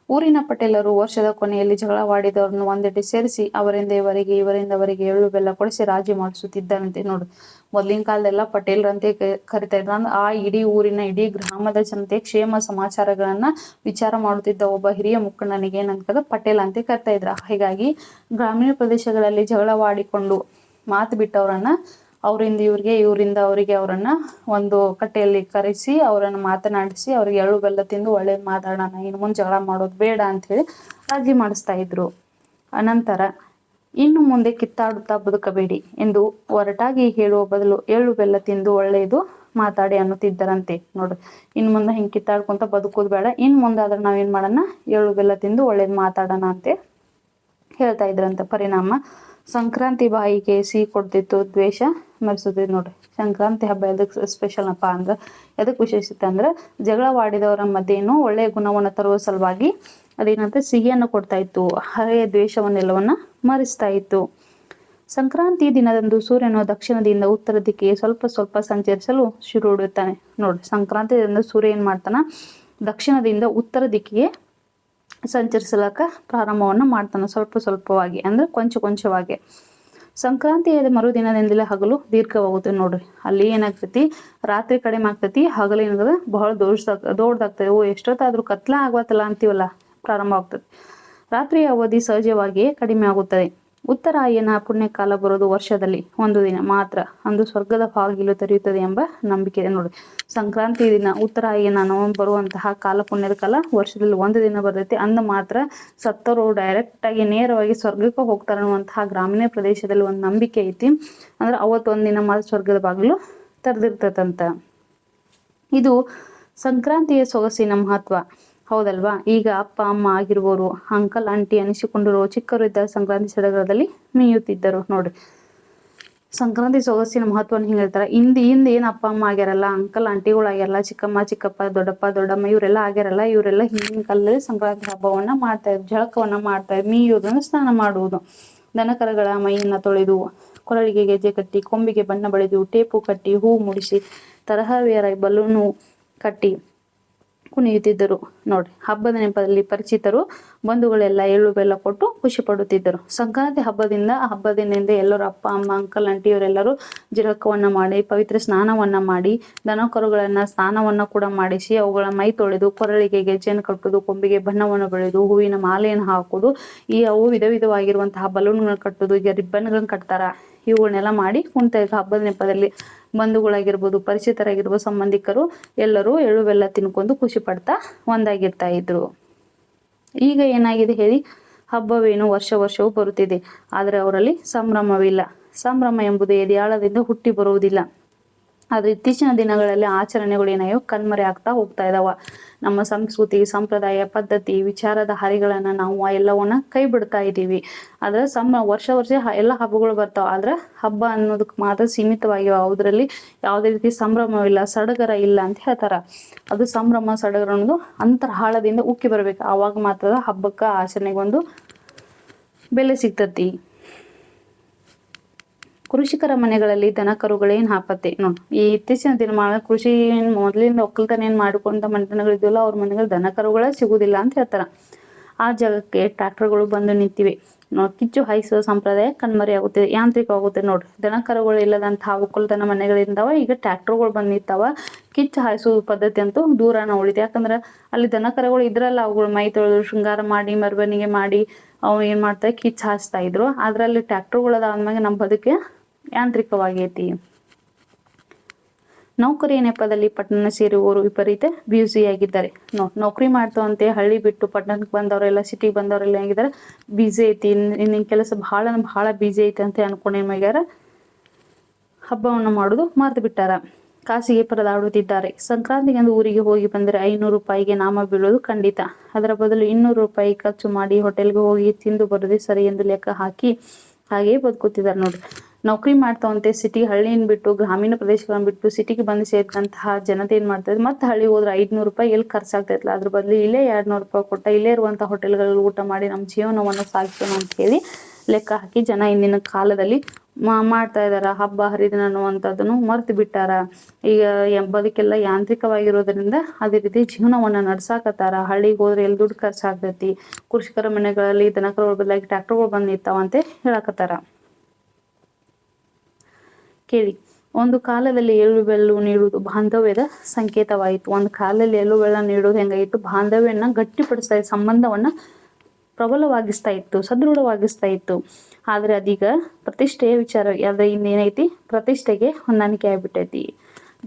ಊರಿನ ಪಟೇಲರು ವರ್ಷದ ಕೊನೆಯಲ್ಲಿ ಜಗಳವಾಡಿದವರನ್ನು ಒಂದೆಡೆ ಸೇರಿಸಿ ಅವರಿಂದ ಇವರಿಗೆ ಇವರಿಂದ ಅವರಿಗೆ ಎಳ್ಳು ಬೆಲ್ಲ ಕೊಡಿಸಿ ರಾಜಿ ಮಾಡಿಸುತ್ತಿದ್ದರಂತೆ ನೋಡು. ಮೊದಲಿನ ಕಾಲದೆಲ್ಲ ಪಟೇಲ್ರಂತೆ ಕರಿತಾ ಇದ್ರು. ಆ ಇಡೀ ಊರಿನ, ಇಡೀ ಗ್ರಾಮದ ಜನತೆ ಕ್ಷೇಮ ಸಮಾಚಾರಗಳನ್ನ ವಿಚಾರ ಮಾಡುತ್ತಿದ್ದ ಒಬ್ಬ ಹಿರಿಯ ಮುಖಂಡನಿಗೆ ಏನಂತ ಪಟೇಲ್ ಅಂತ ಕರಿತಾ ಇದ್ರ. ಹೀಗಾಗಿ ಗ್ರಾಮೀಣ ಪ್ರದೇಶಗಳಲ್ಲಿ ಜಗಳವಾಡಿಕೊಂಡು ಮಾತು ಬಿಟ್ಟವರನ್ನ ಅವರಿಂದ ಇವ್ರಿಗೆ, ಇವರಿಂದ ಅವರಿಗೆ ಅವರನ್ನ ಒಂದು ಕಟ್ಟೆಯಲ್ಲಿ ಕರೆಸಿ, ಅವರನ್ನು ಮಾತನಾಡಿಸಿ, ಅವ್ರಿಗೆ ಎಳ್ಳು ಬೆಲ್ಲ ತಿಂದು ಒಳ್ಳೆ ಮಾತಾಡೋಣ, ಇನ್ನು ಮುಂದೆ ಜಗಳ ಮಾಡೋದು ಬೇಡ ಅಂತ ಹೇಳಿ ರಾಜಿ ಮಾಡಿಸ್ತಾ ಇದ್ರು. ಅನಂತರ, ಇನ್ನು ಮುಂದೆ ಕಿತ್ತಾಡುತ್ತಾ ಬದುಕಬೇಡಿ ಎಂದು ಒರಟಾಗಿ ಹೇಳುವ ಬದಲು ಎಳ್ಳು ಬೆಲ್ಲ ತಿಂದು ಒಳ್ಳೆಯದು ಮಾತಾಡಿ ಅನ್ನುತ್ತಿದ್ದರಂತೆ. ನೋಡ್ರಿ ಇನ್ ಮುಂದೆ ಹಿಂಗೆ ಕಿತ್ತಾಡ್ಕೊಂತ ಬದುಕೋದು ಬೇಡ ಇನ್ ನಾವು ನಾವೇನ್ ಮಾಡೋಣ? ಎಳ್ಳು ಬೆಲ್ಲ ತಿಂದು ಒಳ್ಳೇದು ಮಾತಾಡೋಣ ಅಂತೆ ಹೇಳ್ತಾ ಇದ್ರಂತ ಪರಿಣಾಮ. ಸಂಕ್ರಾಂತಿ ಬಾಯಿಗೆ ಸಿಹಿ ಕೊಡ್ತಿತ್ತು ದ್ವೇಷ. ಮರೆಸಿದ್ವಿ ನೋಡ್ರಿ. ಸಂಕ್ರಾಂತಿ ಹಬ್ಬ ಎದಕ್ಕೆ ಸ್ಪೆಷಲ್ ಅಪ್ಪ ಅಂದ್ರೆ ಎದಕ್ಕೆ ವಿಶೇಷತೆ ಅಂದ್ರೆ ಜಗಳವಾಡಿದವರ ಮಧ್ಯೆನೂ ಒಳ್ಳೆಯ ಗುಣವನ್ನು ತರುವ ಸಲುವಾಗಿ ಅದೇನಂತ ಸಿಹಿಯನ್ನು ಕೊಡ್ತಾ ಇತ್ತು. ಹಳೆಯ ದ್ವೇಷವನ್ನೆಲ್ಲವನ್ನ ಮರೆಸ್ತಾ ಇತ್ತು. ಸಂಕ್ರಾಂತಿ ದಿನದಂದು ಸೂರ್ಯನು ದಕ್ಷಿಣದಿಂದ ಉತ್ತರ ದಿಕ್ಕಿಗೆ ಸ್ವಲ್ಪ ಸ್ವಲ್ಪ ಸಂಚರಿಸಲು ಶುರು ಹೊಡುತ್ತಾನೆ ನೋಡಿ ಸಂಕ್ರಾಂತಿ ದಿನದಂದು ಸೂರ್ಯ ಏನ್ ಮಾಡ್ತಾನ? ದಕ್ಷಿಣದಿಂದ ಉತ್ತರ ದಿಕ್ಕಿಗೆ ಸಂಚರಿಸಲಕ್ಕ ಪ್ರಾರಂಭವನ್ನು ಮಾಡ್ತಾನೆ ಸ್ವಲ್ಪ ಸ್ವಲ್ಪವಾಗಿ, ಅಂದ್ರೆ ಕೊಂಚ ಕೊಂಚವಾಗಿ. ಸಂಕ್ರಾಂತಿಯಾದ ಮರುದಿನದಿಂದಲೇ ಹಗಲು ದೀರ್ಘವಾಗುತ್ತೆ ನೋಡ್ರಿ. ಅಲ್ಲಿ ಏನಾಗ್ತೈತಿ? ರಾತ್ರಿ ಕಡಿಮೆ ಆಗ್ತೈತಿ, ಹಗಲು ಬಹಳ ದೊಡ್ಡದಾಗ, ದೊಡ್ಡದಾಗ್ತದೆ. ಓ, ಎಷ್ಟೊತ್ತಾದ್ರೂ ಕತ್ಲ ಆಗ್ವತ್ತಲ್ಲ ಅಂತೀವಲ್ಲ, ಪ್ರಾರಂಭ ಆಗ್ತದೆ. ರಾತ್ರಿಯ ಅವಧಿ ಸಹಜವಾಗಿಯೇ ಕಡಿಮೆ ಆಗುತ್ತದೆ. ಉತ್ತರಾಯಣ ಪುಣ್ಯಕಾಲ ಬರೋದು ವರ್ಷದಲ್ಲಿ ಒಂದು ದಿನ ಮಾತ್ರ. ಅಂದು ಸ್ವರ್ಗದ ಬಾಗಿಲು ತೆರೆಯುತ್ತದೆ ಎಂಬ ನಂಬಿಕೆ ಇದೆ ನೋಡಿ. ಸಂಕ್ರಾಂತಿ ದಿನ, ಉತ್ತರಾಯಣ ಬರುವಂತಹ ಕಾಲ ಪುಣ್ಯದ ಕಾಲ ವರ್ಷದಲ್ಲಿ ಒಂದು ದಿನ ಬರ್ತೈತಿ. ಅಂದ ಮಾತ್ರ ಸತ್ತರು ಡೈರೆಕ್ಟ್ ಆಗಿ ನೇರವಾಗಿ ಸ್ವರ್ಗಕ್ಕೆ ಹೋಗ್ತಾರೆ ಅನ್ನುವಂತಹ ಗ್ರಾಮೀಣ ಪ್ರದೇಶದಲ್ಲಿ ಒಂದು ನಂಬಿಕೆ ಐತಿ. ಅಂದ್ರೆ ಅವತ್ತೊಂದು ದಿನ ಮಾತ್ರ ಸ್ವರ್ಗದ ಬಾಗಿಲು ತೆರೆದಿರ್ತದಂತ ಇದು ಸಂಕ್ರಾಂತಿಯ ಸೊಗಸಿನ ಮಹತ್ವ. ಹೌದಲ್ವಾ? ಈಗ ಅಪ್ಪ, ಅಮ್ಮ ಆಗಿರುವವರು ಅಂಕಲ್ ಆಂಟಿ ಅನಿಸಿಕೊಂಡಿರುವ ಚಿಕ್ಕರು ಇದ್ದ ಸಂಕ್ರಾಂತಿ ಸಡಗರದಲ್ಲಿ ಮೇಯುತ್ತಿದ್ದರು. ನೋಡ್ರಿ. ಸಂಕ್ರಾಂತಿ ಸೊಗಸಿನ ಮಹತ್ವವನ್ನು ಹಿಂಗೆ ಹೇಳ್ತಾರೆ. ಹಿಂದಿ, ಹಿಂದೆ ಏನು ಅಪ್ಪ, ಅಮ್ಮ ಆಗ್ಯಾರಲ್ಲ ಅಂಕಲ್ ಆಂಟಿಗಳು ಆಗ್ಯಾರಲ್ಲ, ಚಿಕ್ಕಮ್ಮ, ಚಿಕ್ಕಪ್ಪ, ದೊಡ್ಡಪ್ಪ, ದೊಡ್ಡಮ್ಮ ಇವರೆಲ್ಲ ಆಗ್ಯಾರಲ್ಲ, ಇವರೆಲ್ಲ ಹಿಂದಿನ ಕಾಲದಲ್ಲಿ ಸಂಕ್ರಾಂತಿ ಹಬ್ಬವನ್ನ ಮಾಡ್ತಾ ಇದ್ರು ಜಳಕವನ್ನ ಮಾಡ್ತಾ ಇದ್ರು ಸ್ನಾನ ಮಾಡುವುದು. ದನಕರಗಳ ಮೈಯನ್ನ ತೊಳೆದು, ಕೊರಳಿಗೆ ಗೆಜ್ಜೆ ಕಟ್ಟಿ, ಕೊಂಬಿಗೆ ಬಣ್ಣ ಬಳಿದು, ಟೇಪು ಕಟ್ಟಿ, ಹೂ ಮುಡಿಸಿ, ತರಹವೇರ ಬಲೂನು ಕಟ್ಟಿ ಕುಣಿಯುತ್ತಿದ್ದರು ನೋಡಿ ಹಬ್ಬದ ನೆಪದಲ್ಲಿ ಪರಿಚಿತರು, ಬಂಧುಗಳೆಲ್ಲ ಎಳ್ಳು ಬೆಲ್ಲ ಕೊಟ್ಟು ಖುಷಿ ಪಡುತ್ತಿದ್ದರು. ಸಂಕ್ರಾಂತಿ ಹಬ್ಬದಿಂದ ಹಬ್ಬದಿಂದ ಎಲ್ಲರೂ ಅಪ್ಪ, ಅಮ್ಮ, ಅಂಕಲ್ ಅಂಟಿ ಇವರೆಲ್ಲರೂ ಜಿರಕವನ್ನ ಮಾಡಿ, ಪವಿತ್ರ ಸ್ನಾನವನ್ನ ಮಾಡಿ ದನ ಕರುಗಳನ್ನ ಸ್ನಾನವನ್ನ ಕೂಡ ಮಾಡಿಸಿ, ಅವುಗಳ ಮೈ ತೊಳೆದು ಕೊರಳಿಗೆ ಗೆಜ್ಜೆಯನ್ನು ಕಟ್ಟುದು, ಕೊಂಬಿಗೆ ಬಣ್ಣವನ್ನು ಬೆಳೆದು, ಹೂವಿನ ಮಾಲೆಯನ್ನು ಹಾಕುದು, ಈ ಅವು ವಿಧ ವಿಧವಾಗಿರುವಂತಹ ಬಲೂನ್ಗಳನ್ನ ಕಟ್ಟುದು ಈಗ ರಿಬ್ಬನ್ಗಳನ್ನ ಕಟ್ತಾರ. ಇವುಗಳನ್ನೆಲ್ಲ ಮಾಡಿ ಕುಣಿತ ಹಬ್ಬದ ನೆಪದಲ್ಲಿ ಬಂಧುಗಳಾಗಿರ್ಬೋದು, ಪರಿಚಿತರಾಗಿರ್ಬೋದು, ಸಂಬಂಧಿಕರು ಎಲ್ಲರೂ ಎಳ್ಳು ಬೆಲ್ಲ ತಿನ್ಕೊಂಡು ಖುಷಿ ಪಡ್ತಾ ಒಂದಾಗಿರ್ತಾ ಇದ್ರು. ಈಗ ಏನಾಗಿದೆ ಹೇಳಿ, ಹಬ್ಬವೇನು ವರ್ಷ ವರ್ಷವೂ ಬರುತ್ತಿದೆ. ಆದರೆ ಅವರಲ್ಲಿ ಸಂಭ್ರಮವಿಲ್ಲ. ಸಂಭ್ರಮ ಎಂಬುದು ಎದೆಯಾಳದಿಂದ ಹುಟ್ಟಿ ಬರುವುದಿಲ್ಲ. ಆದ್ರೆ ಇತ್ತೀಚಿನ ದಿನಗಳಲ್ಲಿ ಆಚರಣೆಗಳು ಏನಾಯೋ ಕಣ್ಮರೆ ಆಗ್ತಾ ಹೋಗ್ತಾ ಇದಾವ. ನಮ್ಮ ಸಂಸ್ಕೃತಿ, ಸಂಪ್ರದಾಯ, ಪದ್ಧತಿ, ವಿಚಾರದ ಹರಿಗಳನ್ನ ನಾವು ಎಲ್ಲವನ್ನ ಕೈ ಬಿಡ್ತಾ ಇದ್ದೀವಿ. ಆದ್ರೆ ಸಮ ವರ್ಷ ವರ್ಷ ಎಲ್ಲ ಹಬ್ಬಗಳು ಬರ್ತಾವ. ಆದ್ರೆ ಹಬ್ಬ ಅನ್ನೋದಕ್ಕೆ ಮಾತ್ರ ಸೀಮಿತವಾಗಿವೆ. ಅದರಲ್ಲಿ ಯಾವುದೇ ರೀತಿ ಸಂಭ್ರಮವಿಲ್ಲ ಸಡಗರ ಇಲ್ಲ ಅಂತ ಹೇಳ್ತಾರ. ಅದು ಸಂಭ್ರಮ, ಸಡಗರ ಅನ್ನೋದು ಅಂತರ್ಹಾಳದಿಂದ ಉಕ್ಕಿ ಬರ್ಬೇಕು. ಆವಾಗ ಮಾತ್ರ ಹಬ್ಬಕ್ಕ ಆಚರಣೆಗೊಂದು ಬೆಲೆ ಸಿಗ್ತತಿ. ಕೃಷಿಕರ ಮನೆಗಳಲ್ಲಿ ದನ ಕರುಗಳೇನ್ ಹಾಪತ್ತೆ ನೋಡಿ, ಈ ಇತ್ತೀಚಿನ ದಿನಮಾನ ಕೃಷಿ ಮೊದಲಿಂದ ಒಕ್ಕಲ್ತನ ಏನ್ ಮಾಡಿಕೊಂಡ ಮನೆತನಗಳಿದ್ವಲ್ಲ ಅವ್ರ ಮನೆಗಳು ದನ ಕರುಗಳೇ ಸಿಗುದಿಲ್ಲ ಅಂತ ಹೇಳ್ತಾರ. ಆ ಜಾಗಕ್ಕೆ ಟ್ರ್ಯಾಕ್ಟರ್ಗಳು ಬಂದು ನಿಂತಿವೆ. ನೋಡಿ, ಕಿಚ್ಚು ಹಾಯಿಸುವ ಸಂಪ್ರದಾಯ ಕಣ್ಮರೆಯಾಗುತ್ತಿದೆ ಯಾಂತ್ರಿಕವಾಗುತ್ತೆ ನೋಡ್ರಿ. ದನ ಕರುಗಳು ಇಲ್ಲದಂತಹ ಒಕ್ಕಲ್ತನ ಮನೆಗಳಿಂದವ ಈಗ ಟ್ರ್ಯಾಕ್ಟರ್ಗಳು ಬಂದು ನಿಂತಾವ. ಕಿಚ್ಚು ಹಾಯಿಸುವ ಪದ್ಧತಿ ಅಂತೂ ದೂರನ ಉಳಿತು ಯಾಕಂದ್ರೆ ಅಲ್ಲಿ ದನ ಕರುಗಳು ಇದ್ರಲ್ಲ, ಅವುಗಳು ಮೈ ತೊಳೆದು ಶೃಂಗಾರ ಮಾಡಿ ಮೆರವಣಿಗೆ ಮಾಡಿ, ಅವು ಏನ್ ಮಾಡ್ತಾರೆ ಕಿಚ್ಚು ಹಾಯಿಸ್ತಾ ಇದ್ರು. ಅದ್ರಲ್ಲಿ ಟ್ರ್ಯಾಕ್ಟರ್ಗಳು ಅದಾದ್ಮೇಲೆ ನಮ್ಮ ಬದುಕೆ ಯಾಂತ್ರಿಕವಾಗೈತಿ. ನೌಕರಿಯ ನೆಪದಲ್ಲಿ ಪಟ್ಟಣ ಸೇರುವವರು ವಿಪರೀತ ಬ್ಯೂಸಿಯಾಗಿದ್ದಾರೆ. ನೋ, ನೌಕರಿ ಮಾಡ್ತಾವಂತೆ ಹಳ್ಳಿ ಬಿಟ್ಟು ಪಟ್ಟಣಕ್ಕೆ ಬಂದವರೆಲ್ಲ ಸಿಟಿಗೆ ಬಂದವರೆಲ್ಲ ಹೇಗಿದ್ದಾರೆ? ಬ್ಯುಸಿ ಐತಿ. ಇನ್ನ ಕೆಲಸ ಬಹಳ ಬಹಳ ಬ್ಯುಸಿ ಐತಿ ಅಂತ ಅನ್ಕೊಂಡೆ ಮಗ್ಯಾರ ಹಬ್ಬವನ್ನು ಮಾಡೋದು ಮರೆತು ಬಿಟ್ಟಾರ. ಕಾಸಿಗೆ ಪರದಾಡುತ್ತಿದ್ದಾರೆ. ಸಂಕ್ರಾಂತಿಗೆಂದು ಊರಿಗೆ ಹೋಗಿ ಬಂದರೆ ಐನೂರು ರೂಪಾಯಿಗೆ ನಾಮ ಬೀಳೋದು ಖಂಡಿತ. ಅದರ ಬದಲು ಇನ್ನೂರು ರೂಪಾಯಿ ಖರ್ಚು ಮಾಡಿ ಹೋಟೆಲ್ಗೆ ಹೋಗಿ ತಿಂದು ಬರೋದೇ ಸರಿ ಎಂದು ಲೆಕ್ಕ ಹಾಕಿ ಹಾಗೆಯೇ ಬದುಕುತ್ತಿದ್ದಾರೆ ನೋಡ್ರಿ. ನೌಕರಿ ಮಾಡ್ತಾವಂತೆ ಸಿಟಿ ಹಳ್ಳಿನ ಬಿಟ್ಟು, ಗ್ರಾಮೀಣ ಪ್ರದೇಶಗಳನ್ನ ಬಿಟ್ಟು ಸಿಟಿಗೆ ಬಂದು ಸೇರಿದಂತಹ ಜನತೆ ಏನ್ ಮಾಡ್ತಾರೆ ಮತ್ತೆ ಹಳ್ಳಿ ಹೋದ್ರೆ ಐದ್ನೂರು ರೂಪಾಯಿ ಎಲ್ಲಿ ಖರ್ಚಾಗ್ತೈತಲ್ಲ ಅದ್ರ ಬದಲು ಇಲ್ಲೇ ಎರಡ್ ನೂರು ರೂಪಾಯಿ ಕೊಟ್ಟ, ಇಲ್ಲೇ ಇರುವಂತಹ ಹೋಟೆಲ್ಗಳಲ್ಲಿ ಊಟ ಮಾಡಿ ನಮ್ಮ ಜೀವನವನ್ನು ಸಾಗಿಸೋಣ ಅಂತ ಹೇಳಿ ಲೆಕ್ಕ ಹಾಕಿ ಜನ ಇಂದಿನ ಕಾಲದಲ್ಲಿ ಮಾಡ್ತಾ ಇದಾರ. ಹಬ್ಬ, ಹರಿದಿನ ಅನ್ನುವಂಥದ್ದನ್ನು ಮರೆತು ಬಿಟ್ಟಾರ. ಈಗ ಬದುಕೆಲ್ಲ ಯಾಂತ್ರಿಕವಾಗಿರೋದ್ರಿಂದ ಅದೇ ರೀತಿ ಜೀವನವನ್ನ ನಡ್ಸಾಕತ್ತಾರ. ಹಳ್ಳಿಗೆ ಹೋದ್ರೆ ಎಲ್ಲಿ ದುಡ್ಡು ಖರ್ಚಾಗ್ತೈತಿ? ಕೃಷಿಕರ ಮನೆಗಳಲ್ಲಿ ದನಕರ ಬದಲಾಗಿ ಟ್ರ್ಯಾಕ್ಟರ್ಗಳು ಬಂದ್ ನಿಂತಾವಂತೆ ಹೇಳಕತ್ತಾರ. ಕೇಳಿ. ಒಂದು ಕಾಲದಲ್ಲಿ ಎಳ್ಳು ಬೆಲ್ಲು ನೀಡುವುದು ಬಾಂಧವ್ಯದ ಸಂಕೇತವಾಯಿತು. ಒಂದು ಕಾಲದಲ್ಲಿ ಎಳ್ಳು ಬೆಲ್ಲ ನೀಡುವುದು ಹೆಂಗಾಯಿತು? ಬಾಂಧವ್ಯನ ಗಟ್ಟಿಪಡಿಸ್ತಾ ಇತ್ತು, ಸಂಬಂಧವನ್ನ ಪ್ರಬಲವಾಗಿಸ್ತಾ ಇತ್ತು, ಸದೃಢವಾಗಿಸ್ತಾ ಇತ್ತು. ಆದ್ರೆ ಅದೀಗ ಪ್ರತಿಷ್ಠೆಯ ವಿಚಾರ ಅದ್ರ ಇನ್ನೇನೈತಿ? ಪ್ರತಿಷ್ಠೆಗೆ ಹೊಂದಾಣಿಕೆ ಆಗ್ಬಿಟ್ಟೈತಿ.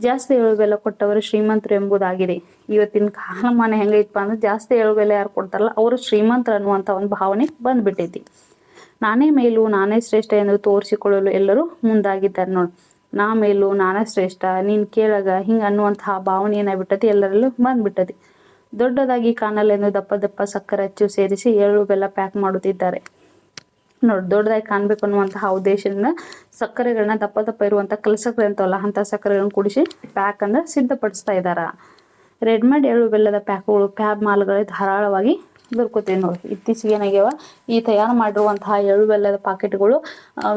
ಜಾಸ್ತಿ ಎಳು ಬೆಲ್ಲ ಕೊಟ್ಟವರು ಶ್ರೀಮಂತರು ಎಂಬುದಾಗಿದೆ. ಇವತ್ತಿನ ಕಾಲಮಾನ ಹೆಂಗೈತಪ್ಪ ಅಂದ್ರೆ ಜಾಸ್ತಿ ಎಳು ಬೆಲ್ಲ ಯಾರು ಕೊಡ್ತಾರಲ್ಲ, ಅವರು ಶ್ರೀಮಂತರು ಅನ್ನುವಂತ ಒಂದು ಭಾವನೆ ಬಂದ್ಬಿಟ್ಟೈತಿ. ನಾನೇ ಮೇಲು, ನಾನೇ ಶ್ರೇಷ್ಠ ಎಂದು ತೋರಿಸಿಕೊಳ್ಳಲು ಎಲ್ಲರೂ ಮುಂದಾಗಿದ್ದಾರೆ ನೋಡಿ. ನಾ ಮೇಲು, ನಾನೇ ಶ್ರೇಷ್ಠ, ನೀನ್ ಕೇಳಗ ಹಿಂಗ ಅನ್ನುವಂತಹ ಭಾವನೆ ಏನಾಗ್ಬಿಟ್ಟತಿ? ಎಲ್ಲರಲ್ಲೂ ಬಂದ್ಬಿಟ್ಟತಿ. ದೊಡ್ಡದಾಗಿ ಕಾಣಲೆಂದು ದಪ್ಪ ದಪ್ಪ ಸಕ್ಕರೆ ಹಚ್ಚು ಸೇರಿಸಿ ಎಳ್ಳು ಬೆಲ್ಲ ಪ್ಯಾಕ್ ಮಾಡುತ್ತಿದ್ದಾರೆ. ನೋಡಿ, ದೊಡ್ಡದಾಗಿ ಕಾಣಬೇಕು ಅನ್ನುವಂತಹ ಉದ್ದೇಶದಿಂದ ಸಕ್ಕರೆಗಳನ್ನ ದಪ್ಪ ದಪ್ಪ ಇರುವಂಥ ಕಲಸಕ್ಕರೆ ಅಂತವಲ್ಲ ಅಂತ ಸಕ್ಕರೆಗಳನ್ನ ಕುಡಿಸಿ ಪ್ಯಾಕ್ ಅಂದ್ರೆ ಸಿದ್ಧಪಡಿಸ್ತಾ ಇದ್ದಾರ? ರೆಡಿಮೇಡ್ ಎಳ್ಳು ಬೆಲ್ಲದ ಪ್ಯಾಕ್ಗಳು, ಪ್ಯಾಬ್ ಮಾಲ್ಗಳು ಧಾರಾಳವಾಗಿ ದೊರಕುತ್ತೀವಿ ನೋಡಿ ಇತ್ತೀಚೆಗೆ ಏನಾಗ್ಯಾವ, ಈ ತಯಾರು ಮಾಡಿರುವಂತಹ ಎಳು ಬೆಲ್ಲದ ಪಾಕೆಟ್ಗಳು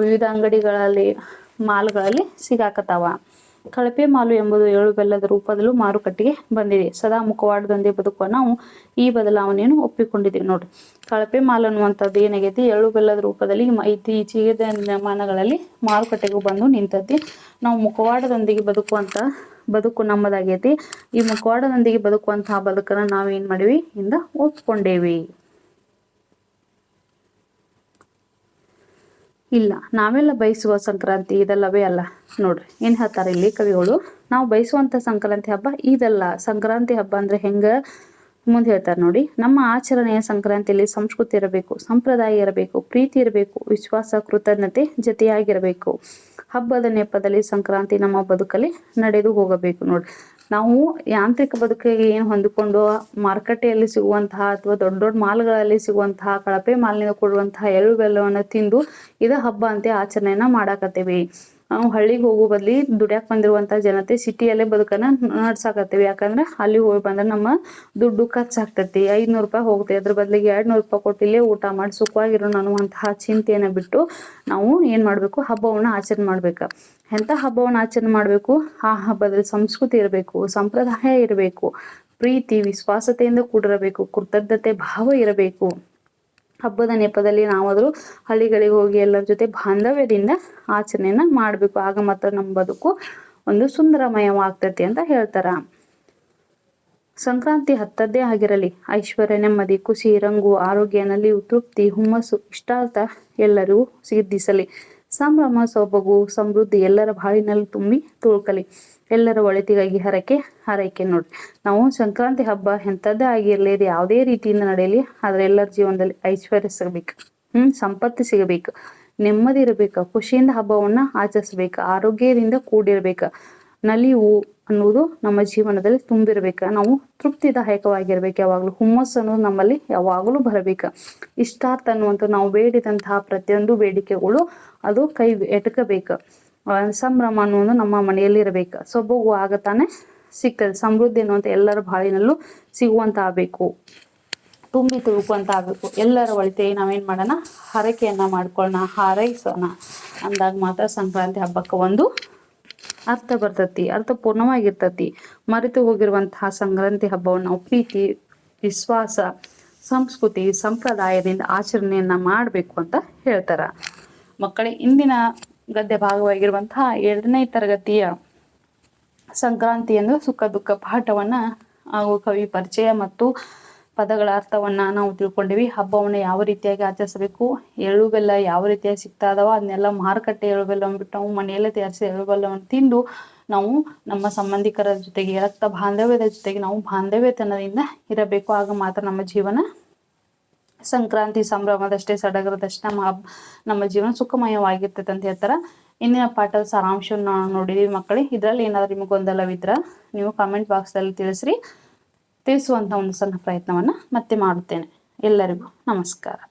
ವಿವಿಧ ಅಂಗಡಿಗಳಲ್ಲಿ, ಮಾಲ್ಗಳಲ್ಲಿ ಸಿಗಾಕತ್ತಾವ. ಕಳಪೆ ಮಾಲು ಎಂಬುದು ಎಳು ಬೆಲ್ಲದ ರೂಪದಲ್ಲೂ ಮಾರುಕಟ್ಟೆಗೆ ಬಂದಿದೆ. ಸದಾ ಮುಖವಾಡದೊಂದೇ ಬದುಕುವ ನಾವು ಈ ಬದಲಾವಣೆಯನ್ನು ಒಪ್ಪಿಕೊಂಡಿದ್ದೀವಿ ನೋಡಿ ಕಳಪೆ ಮಾಲು ಅನ್ನುವಂಥದ್ದು ಏನಾಗೈತಿ ಎಳು ಬೆಲ್ಲದ ರೂಪದಲ್ಲಿ ಇತ್ತೀಚೆಗೆ ದಿನಮಾನಗಳಲ್ಲಿ ಮಾರುಕಟ್ಟೆಗೂ ಬಂದು ನಿಂತತಿ. ನಾವು ಮುಖವಾಡದೊಂದಿಗೆ ಬದುಕುವಂತ ಬದುಕು ನಮ್ಮದಾಗೈತಿ. ಈ ಮುಖವಾಡದೊಂದಿಗೆ ಬದುಕುವಂತಹ ಬದುಕನ್ನ ನಾವೇನ್ ಮಾಡಿವಿ? ಇಂದ ಒಪ್ಕೊಂಡೇವಿ. ಇಲ್ಲ, ನಾವೆಲ್ಲ ಬಯಸುವ ಸಂಕ್ರಾಂತಿ ಇದಲ್ಲವೇ ಅಲ್ಲ. ನೋಡ್ರಿ, ಏನ್ ಹೇಳ್ತಾರೆ ಇಲ್ಲಿ ಕವಿಗಳು? ನಾವು ಬಯಸುವಂತ ಸಂಕ್ರಾಂತಿ ಹಬ್ಬ ಇದಲ್ಲ. ಸಂಕ್ರಾಂತಿ ಹಬ್ಬ ಅಂದ್ರೆ ಹೆಂಗ? ಮುಂದೆ ಹೇಳ್ತಾರೆ ನೋಡಿ, ನಮ್ಮ ಆಚರಣೆಯ ಸಂಕ್ರಾಂತಿಯಲ್ಲಿ ಸಂಸ್ಕೃತಿ ಇರಬೇಕು, ಸಂಪ್ರದಾಯ ಇರಬೇಕು, ಪ್ರೀತಿ ಇರಬೇಕು, ವಿಶ್ವಾಸ, ಕೃತಜ್ಞತೆ ಜೊತೆಯಾಗಿರಬೇಕು. ಹಬ್ಬದ ನೆಪದಲ್ಲಿ ಸಂಕ್ರಾಂತಿ ನಮ್ಮ ಬದುಕಲ್ಲಿ ನಡೆದು ಹೋಗಬೇಕು ನೋಡಿ. ನಾವು ಯಾಂತ್ರಿಕ ಬದುಕಿಗೆ ಏನು ಹೊಂದಿಕೊಂಡು, ಮಾರುಕಟ್ಟೆಯಲ್ಲಿ ಸಿಗುವಂತಹ ಅಥವಾ ದೊಡ್ಡ ದೊಡ್ಡ ಮಾಲ್ಗಳಲ್ಲಿ ಸಿಗುವಂತಹ, ಕಳಪೆ ಮಾಲಿನಿಂದ ಕೊಡುವಂತಹ ಎಳ್ಳು ಬೆಲ್ಲವನ್ನು ತಿಂದು, ಇದ ಹಬ್ಬ ಅಂತ ಆಚರಣೆಯನ್ನ ಮಾಡಾಕತ್ತೇವಿ. ಹಳ್ಳಿಗೆ ಹೋಗೋ ಬದ್ಲಿ ದುಡ್ಯಾಕ್ ಬಂದಿರುವಂತ ಜನತೆ ಸಿಟಿಯಲ್ಲೇ ಬದುಕನ್ನ ನಡ್ಸಾಕತ್ತೀವಿ. ಯಾಕಂದ್ರೆ ಅಲ್ಲಿ ಹೋಗಿ ಬಂದ್ರೆ ನಮ್ಮ ದುಡ್ಡು ಖರ್ಚಾಗ್ತೈತಿ. ಐದ್ನೂರು ರೂಪಾಯಿ ಹೋಗುತ್ತೆ. ಅದ್ರ ಬದಲಿಗೆ ಎರಡ್ ನೂರು ರೂಪಾಯಿ ಕೊಟ್ಟಿಲ್ಲೇ ಊಟ ಮಾಡಿ ಸುಖವಾಗಿರೋಣ ಅನ್ನುವಂತಹ ಚಿಂತೆಯನ್ನ ಬಿಟ್ಟು ನಾವು ಏನ್ ಮಾಡ್ಬೇಕು? ಹಬ್ಬವನ್ನ ಆಚರಣೆ ಮಾಡ್ಬೇಕು. ಎಂತ ಹಬ್ಬವನ್ನ ಆಚರಣೆ ಮಾಡ್ಬೇಕು? ಆ ಹಬ್ಬದಲ್ಲಿ ಸಂಸ್ಕೃತಿ ಇರಬೇಕು, ಸಂಪ್ರದಾಯ ಇರಬೇಕು, ಪ್ರೀತಿ, ವಿಶ್ವಾಸತೆಯಿಂದ ಕೂಡಿರಬೇಕು, ಕೃತಜ್ಞತೆ, ಭಾವ ಇರಬೇಕು. ಹಬ್ಬದ ನೆಪದಲ್ಲಿ ನಾವಾದರೂ ಹಳ್ಳಿಗಳಿಗೆ ಹೋಗಿ ಎಲ್ಲರ ಜೊತೆ ಬಾಂಧವ್ಯದಿಂದ ಆಚರಣೆಯನ್ನ ಮಾಡಬೇಕು. ಆಗ ಮಾತ್ರ ನಮ್ಮ ಬದುಕು ಒಂದು ಸುಂದರಮಯವಾಗ್ತತಿ ಅಂತ ಹೇಳ್ತಾರ. ಸಂಕ್ರಾಂತಿ ಹತ್ತದ್ದೇ ಆಗಿರಲಿ, ಐಶ್ವರ್ಯ, ನೆಮ್ಮದಿ, ಖುಷಿ, ರಂಗು, ಆರೋಗ್ಯ ನಲಿವು ತೃಪ್ತಿ ಹುಮ್ಮಸ್ಸು ಇಷ್ಟಾರ್ಥ ಎಲ್ಲರಿಗೂ ಸಿದ್ಧಿಸಲಿ. ಸಂಭ್ರಮ ಸೊಬಗು ಸಮೃದ್ಧಿ ಎಲ್ಲರ ಬಾಳಿನಲ್ಲಿ ತುಂಬಿ ತುಳ್ಕಲಿ. ಎಲ್ಲರ ಒಳಿತಿಗಾಗಿ ಹರಕೆ, ಹಾರೈಕೆ ನೋಡ್ರಿ ನಾವು ಸಂಕ್ರಾಂತಿ ಹಬ್ಬ ಎಂಥದ್ದೇ ಆಗಿರಲಿ ಅದು ಯಾವುದೇ ರೀತಿಯಿಂದ ನಡೆಯಲಿ ಆದ್ರೆ ಎಲ್ಲರ ಜೀವನದಲ್ಲಿ ಐಶ್ವರ್ಯ ಸಿಗಬೇಕು. ಹ್ಮ್, ಸಂಪತ್ತು ಸಿಗಬೇಕು. ನೆಮ್ಮದಿ ಇರಬೇಕು. ಖುಷಿಯಿಂದ ಹಬ್ಬವನ್ನ ಆಚರಿಸ್ಬೇಕು. ಆರೋಗ್ಯದಿಂದ ಕೂಡಿರ್ಬೇಕು. ನಲಿವು ಅನ್ನೋದು ನಮ್ಮ ಜೀವನದಲ್ಲಿ ತುಂಬಿರ್ಬೇಕು. ನಾವು ತೃಪ್ತಿದಾಯಕವಾಗಿರ್ಬೇಕು. ಯಾವಾಗಲೂ ಹುಮ್ಮಸ್ಸು ಅನ್ನೋದು ನಮ್ಮಲ್ಲಿ ಯಾವಾಗಲೂ ಬರಬೇಕು. ಇಷ್ಟಾರ್ಥ ಅನ್ನುವಂಥ ನಾವು ಬೇಡಿದಂತಹ ಪ್ರತಿಯೊಂದು ಬೇಡಿಕೆಗಳು ಅದು ಕೈ ಎಟಕಬೇಕು. ಸಂಭ್ರಮ ಅನ್ನೋದು ನಮ್ಮ ಮನೆಯಲ್ಲಿ ಇರಬೇಕು. ಸೊಬಗು ಆಗತಾನೆ ಸಿಗ್ತದೆ. ಸಮೃದ್ಧಿ ಅನ್ನುವಂಥ ಎಲ್ಲರ ಬಾಳಿನಲ್ಲೂ ಸಿಗುವಂತ ಆಗ್ಬೇಕು ತುಂಬಿ ತುಳುಕುವಂತ ಆಗ್ಬೇಕು ಎಲ್ಲರ ಒಳಿತೆ ನಾವೇನ್ ಮಾಡೋಣ? ಹರಕೆಯನ್ನ ಮಾಡ್ಕೊಳ್ಳೋಣ ಹಾರೈಸೋಣ. ಅಂದಾಗ ಮಾತ್ರ ಸಂಕ್ರಾಂತಿ ಹಬ್ಬಕ್ಕೆ ಒಂದು ಅರ್ಥ ಬರ್ತತಿ ಅರ್ಥಪೂರ್ಣವಾಗಿರ್ತತಿ ಮರೆತು ಹೋಗಿರುವಂತಹ ಸಂಕ್ರಾಂತಿ ಹಬ್ಬವನ್ನು ನಾವು ಪ್ರೀತಿ, ವಿಶ್ವಾಸ, ಸಂಸ್ಕೃತಿ, ಸಂಪ್ರದಾಯದಿಂದ ಆಚರಣೆಯನ್ನ ಮಾಡಬೇಕು ಅಂತ ಹೇಳ್ತಾರ. ಮಕ್ಕಳೇ, ಇಂದಿನ ಗದ್ಯ ಭಾಗವಾಗಿರುವಂತಹ ಎರಡನೇ ತರಗತಿಯ ಸಂಕ್ರಾಂತಿ ಎಂದು ಸುಖ ದುಃಖ ಪಾಠವನ್ನ ಹಾಗೂ ಕವಿ ಪರಿಚಯ ಮತ್ತು ಪದಗಳ ಅರ್ಥವನ್ನ ನಾವು ತಿಳ್ಕೊಂಡಿವಿ. ಹಬ್ಬವನ್ನು ಯಾವ ರೀತಿಯಾಗಿ ಆಚರಿಸಬೇಕು ಎಳ್ಳು ಬೆಲ್ಲ ಯಾವ ರೀತಿಯಾಗಿ ಸಿಗ್ತಾ ಇದಾವ, ಅದನ್ನೆಲ್ಲ ಮಾರುಕಟ್ಟೆ ಎಳ್ಳು ಬೆಲ್ಲವನ್ನು ಬಿಟ್ಟು ನಾವು ಮನೆಯಲ್ಲೇ ತಯಾರಿಸಿ ಎಳ್ಳು ಬೆಲ್ಲವನ್ನು ತಿಂದು ನಾವು ನಮ್ಮ ಸಂಬಂಧಿಕರ ಜೊತೆಗೆ, ರಕ್ತ ಬಾಂಧವ್ಯದ ಜೊತೆಗೆ ನಾವು ಬಾಂಧವ್ಯತನದಿಂದ ಇರಬೇಕು. ಆಗ ಮಾತ್ರ ನಮ್ಮ ಜೀವನ ಸಂಕ್ರಾಂತಿ ಸಂಭ್ರಮದಷ್ಟೇ ಸಡಗರದಷ್ಟೇ ನಮ್ಮ ನಮ್ಮ ಜೀವನ ಸುಖಮಯವಾಗಿರ್ತೈತೆ ಅಂತ ಹೇಳ್ತಾರ. ಇಂದಿನ ಪಾಠದ ಸಾರಾಂಶವನ್ನು ನಾವು ನೋಡಿದೀವಿ ಮಕ್ಕಳಿ. ಇದರಲ್ಲಿ ಏನಾದ್ರೂ ನಿಮಗೆ ಗೊಂದಲವಿದ್ರ? ನೀವು ಕಾಮೆಂಟ್ ಬಾಕ್ಸಲ್ಲಿ ತಿಳಿಸ್ರಿ. ತಿಳಿಸುವಂಥ ಒಂದು ಸಣ್ಣ ಪ್ರಯತ್ನವನ್ನು ಮತ್ತೆ ಮಾಡುತ್ತೇನೆ. ಎಲ್ಲರಿಗೂ ನಮಸ್ಕಾರ.